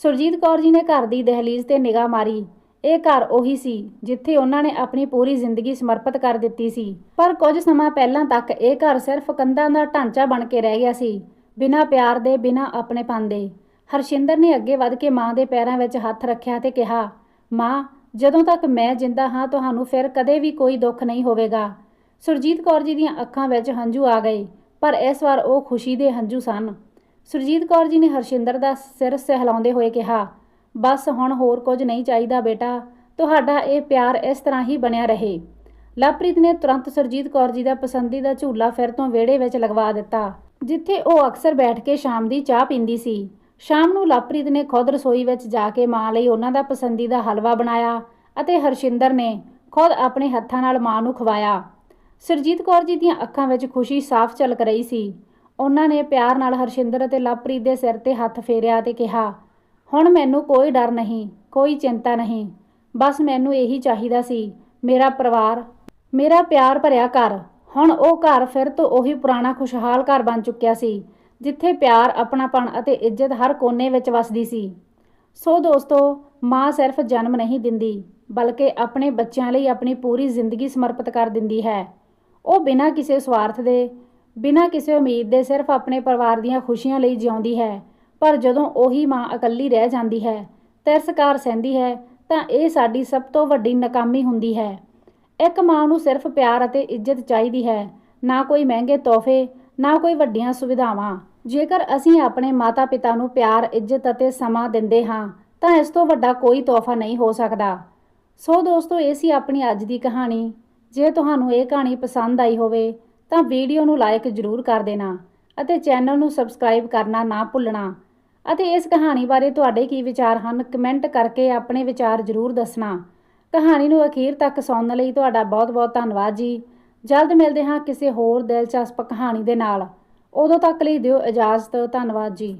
ਸੁਰਜੀਤ ਕੌਰ ਜੀ ਨੇ ਘਰ ਦੀ ਦਹਲੀਜ਼ ਤੇ ਨਿਗਾਹ ਮਾਰੀ। ਇਹ ਘਰ ਉਹੀ ਸੀ ਜਿੱਥੇ ਉਹਨਾਂ ਨੇ ਆਪਣੀ ਪੂਰੀ ਜ਼ਿੰਦਗੀ ਸਮਰਪਿਤ ਕਰ ਦਿੱਤੀ ਸੀ। ਪਰ ਕੁਝ ਸਮਾਂ ਪਹਿਲਾਂ ਤੱਕ ਇਹ ਘਰ ਸਿਰਫ ਕੰਧਾਂ ਦਾ ਢਾਂਚਾ ਬਣ ਕੇ ਰਹਿ ਗਿਆ ਸੀ, ਬਿਨਾਂ ਪਿਆਰ ਦੇ, ਬਿਨਾਂ ਆਪਣੇਪਨ ਦੇ। ਹਰਸ਼ਿੰਦਰ ਨੇ ਅੱਗੇ ਵੱਧ ਕੇ ਮਾਂ ਦੇ ਪੈਰਾਂ ਵਿੱਚ ਹੱਥ ਰੱਖਿਆ ਤੇ ਕਿਹਾ, ਮਾਂ, ਜਦੋਂ ਤੱਕ ਮੈਂ ਜਿੰਦਾ ਹਾਂ, ਤੁਹਾਨੂੰ ਫਿਰ ਕਦੇ ਵੀ ਕੋਈ ਦੁੱਖ ਨਹੀਂ ਹੋਵੇਗਾ। ਸੁਰਜੀਤ ਕੌਰ ਜੀ ਦੀਆਂ ਅੱਖਾਂ ਵਿੱਚ ਹੰਝੂ ਆ ਗਏ, ਪਰ ਇਸ ਵਾਰ ਉਹ ਖੁਸ਼ੀ ਦੇ ਹੰਝੂ ਸਨ। ਸੁਰਜੀਤ ਕੌਰ ਜੀ ਨੇ ਹਰਸ਼ਿੰਦਰ ਦਾ ਸਿਰ ਸਹਿਲਾਉਂਦੇ ਹੋਏ ਕਿਹਾ, ਬਸ ਹੁਣ ਹੋਰ ਕੁਝ ਨਹੀਂ ਚਾਹੀਦਾ ਬੇਟਾ, ਤੁਹਾਡਾ ਇਹ ਪਿਆਰ ਇਸ ਤਰ੍ਹਾਂ ਹੀ ਬਣਿਆ ਰਹੇ। ਲਵਪ੍ਰੀਤ ਨੇ ਤੁਰੰਤ ਸੁਰਜੀਤ ਕੌਰ ਜੀ ਦਾ ਪਸੰਦੀਦਾ ਝੂਲਾ ਫਿਰ ਤੋਂ ਵਿਹੜੇ ਵਿੱਚ ਲਗਵਾ ਦਿੱਤਾ, ਜਿੱਥੇ ਉਹ ਅਕਸਰ ਬੈਠ ਕੇ ਸ਼ਾਮ ਦੀ ਚਾਹ ਪੀਂਦੀ ਸੀ। ਸ਼ਾਮ ਨੂੰ ਲਵਪ੍ਰੀਤ ਨੇ ਖੁਦ ਰਸੋਈ ਵਿੱਚ ਜਾ ਕੇ ਮਾਂ ਲਈ ਉਹਨਾਂ ਦਾ ਪਸੰਦੀਦਾ ਹਲਵਾ ਬਣਾਇਆ ਅਤੇ ਹਰਸ਼ਿੰਦਰ ਨੇ ਖੁਦ ਆਪਣੇ ਹੱਥਾਂ ਨਾਲ ਮਾਂ ਨੂੰ ਖਵਾਇਆ। ਸੁਰਜੀਤ ਕੌਰ ਜੀ ਦੀਆਂ ਅੱਖਾਂ ਵਿੱਚ ਖੁਸ਼ੀ ਸਾਫ਼ ਝਲਕ ਰਹੀ ਸੀ। ਉਹਨਾਂ ਨੇ ਪਿਆਰ ਨਾਲ ਹਰਸ਼ਿੰਦਰ ਅਤੇ ਲਵਪ੍ਰੀਤ ਦੇ ਸਿਰ ਤੇ ਹੱਥ ਫੇਰਿਆ ਤੇ ਕਿਹਾ, ਹੁਣ ਮੈਨੂੰ ਕੋਈ ਡਰ ਨਹੀਂ, ਕੋਈ ਚਿੰਤਾ ਨਹੀਂ। ਬਸ ਮੈਨੂੰ ਇਹੀ ਚਾਹੀਦਾ ਸੀ, ਮੇਰਾ ਪਰਿਵਾਰ, ਮੇਰਾ ਪਿਆਰ ਭਰਿਆ ਘਰ। ਹੁਣ ਉਹ ਘਰ ਫਿਰ ਤੋਂ ਉਹੀ ਪੁਰਾਣਾ ਖੁਸ਼ਹਾਲ ਘਰ ਬਣ ਚੁੱਕਿਆ ਸੀ। ਜਿੱਥੇ ਪਿਆਰ, ਆਪਣਾਪਣ ਅਤੇ ਇੱਜ਼ਤ ਹਰ ਕੋਨੇ ਵਿੱਚ ਵਸਦੀ ਸੀ। ਸੋ ਦੋਸਤੋ, ਮਾਂ ਸਿਰਫ ਜਨਮ ਨਹੀਂ ਦਿੰਦੀ, ਬਲਕਿ ਆਪਣੇ ਬੱਚਿਆਂ ਲਈ ਆਪਣੀ ਪੂਰੀ ਜ਼ਿੰਦਗੀ ਸਮਰਪਿਤ ਕਰ ਦਿੰਦੀ ਹੈ। ਉਹ ਬਿਨਾਂ ਕਿਸੇ ਸਵਾਰਥ ਦੇ, ਬਿਨਾਂ ਕਿਸੇ ਉਮੀਦ ਦੇ ਸਿਰਫ ਆਪਣੇ ਪਰਿਵਾਰ ਦੀਆਂ ਖੁਸ਼ੀਆਂ ਲਈ ਜਿਉਂਦੀ ਹੈ। ਪਰ ਜਦੋਂ ਉਹੀ ਮਾਂ ਇਕੱਲੀ ਰਹਿ ਜਾਂਦੀ ਹੈ, ਤਿਰਸਕਾਰ ਸਹਿੰਦੀ ਹੈ, ਤਾਂ ਇਹ ਸਾਡੀ ਸਭ ਤੋਂ ਵੱਡੀ ਨਾਕਾਮੀ ਹੁੰਦੀ ਹੈ। ਇੱਕ ਮਾਂ ਨੂੰ ਸਿਰਫ ਪਿਆਰ ਅਤੇ ਇੱਜ਼ਤ ਚਾਹੀਦੀ ਹੈ, ਨਾ ਕੋਈ ਮਹਿੰਗੇ ਤੋਹਫੇ, ਨਾ ਕੋਈ ਵੱਡੀਆਂ ਸੁਵਿਧਾਵਾਂ। ਜੇਕਰ ਅਸੀਂ ਆਪਣੇ ਮਾਤਾ-ਪਿਤਾ ਨੂੰ ਪਿਆਰ, ਇੱਜ਼ਤ ਅਤੇ ਸਮਾਂ ਦਿੰਦੇ ਹਾਂ, ਤਾਂ ਇਸ ਤੋਂ ਵੱਡਾ ਕੋਈ ਤੋਹਫਾ ਨਹੀਂ ਹੋ ਸਕਦਾ। ਸੋ ਦੋਸਤੋ, ਇਹ ਸੀ ਆਪਣੀ ਅੱਜ ਦੀ ਕਹਾਣੀ। ਜੇ ਤੁਹਾਨੂੰ ਇਹ ਕਹਾਣੀ ਪਸੰਦ ਆਈ ਹੋਵੇ, ਤਾਂ ਵੀਡੀਓ ਨੂੰ ਲਾਈਕ ਜ਼ਰੂਰ ਕਰ ਦੇਣਾ ਅਤੇ ਚੈਨਲ ਨੂੰ ਸਬਸਕ੍ਰਾਈਬ ਕਰਨਾ ਨਾ ਭੁੱਲਣਾ। ਅਤੇ ਇਸ ਕਹਾਣੀ ਬਾਰੇ ਤੁਹਾਡੇ ਕੀ ਵਿਚਾਰ ਹਨ, ਕਮੈਂਟ ਕਰਕੇ ਆਪਣੇ ਵਿਚਾਰ ਜ਼ਰੂਰ ਦੱਸਣਾ। ਕਹਾਣੀ ਨੂੰ ਅਖੀਰ ਤੱਕ ਸੁਣਨ ਲਈ ਤੁਹਾਡਾ ਬਹੁਤ-ਬਹੁਤ ਧੰਨਵਾਦ ਜੀ। ਜਲਦ ਮਿਲਦੇ ਹਾਂ ਕਿਸੇ ਹੋਰ ਦਿਲਚਸਪ ਕਹਾਣੀ ਦੇ ਨਾਲ। ਉਦੋਂ ਤੱਕ ਲਈ ਦਿਓ ਇਜਾਜ਼ਤ। ਧੰਨਵਾਦ ਜੀ।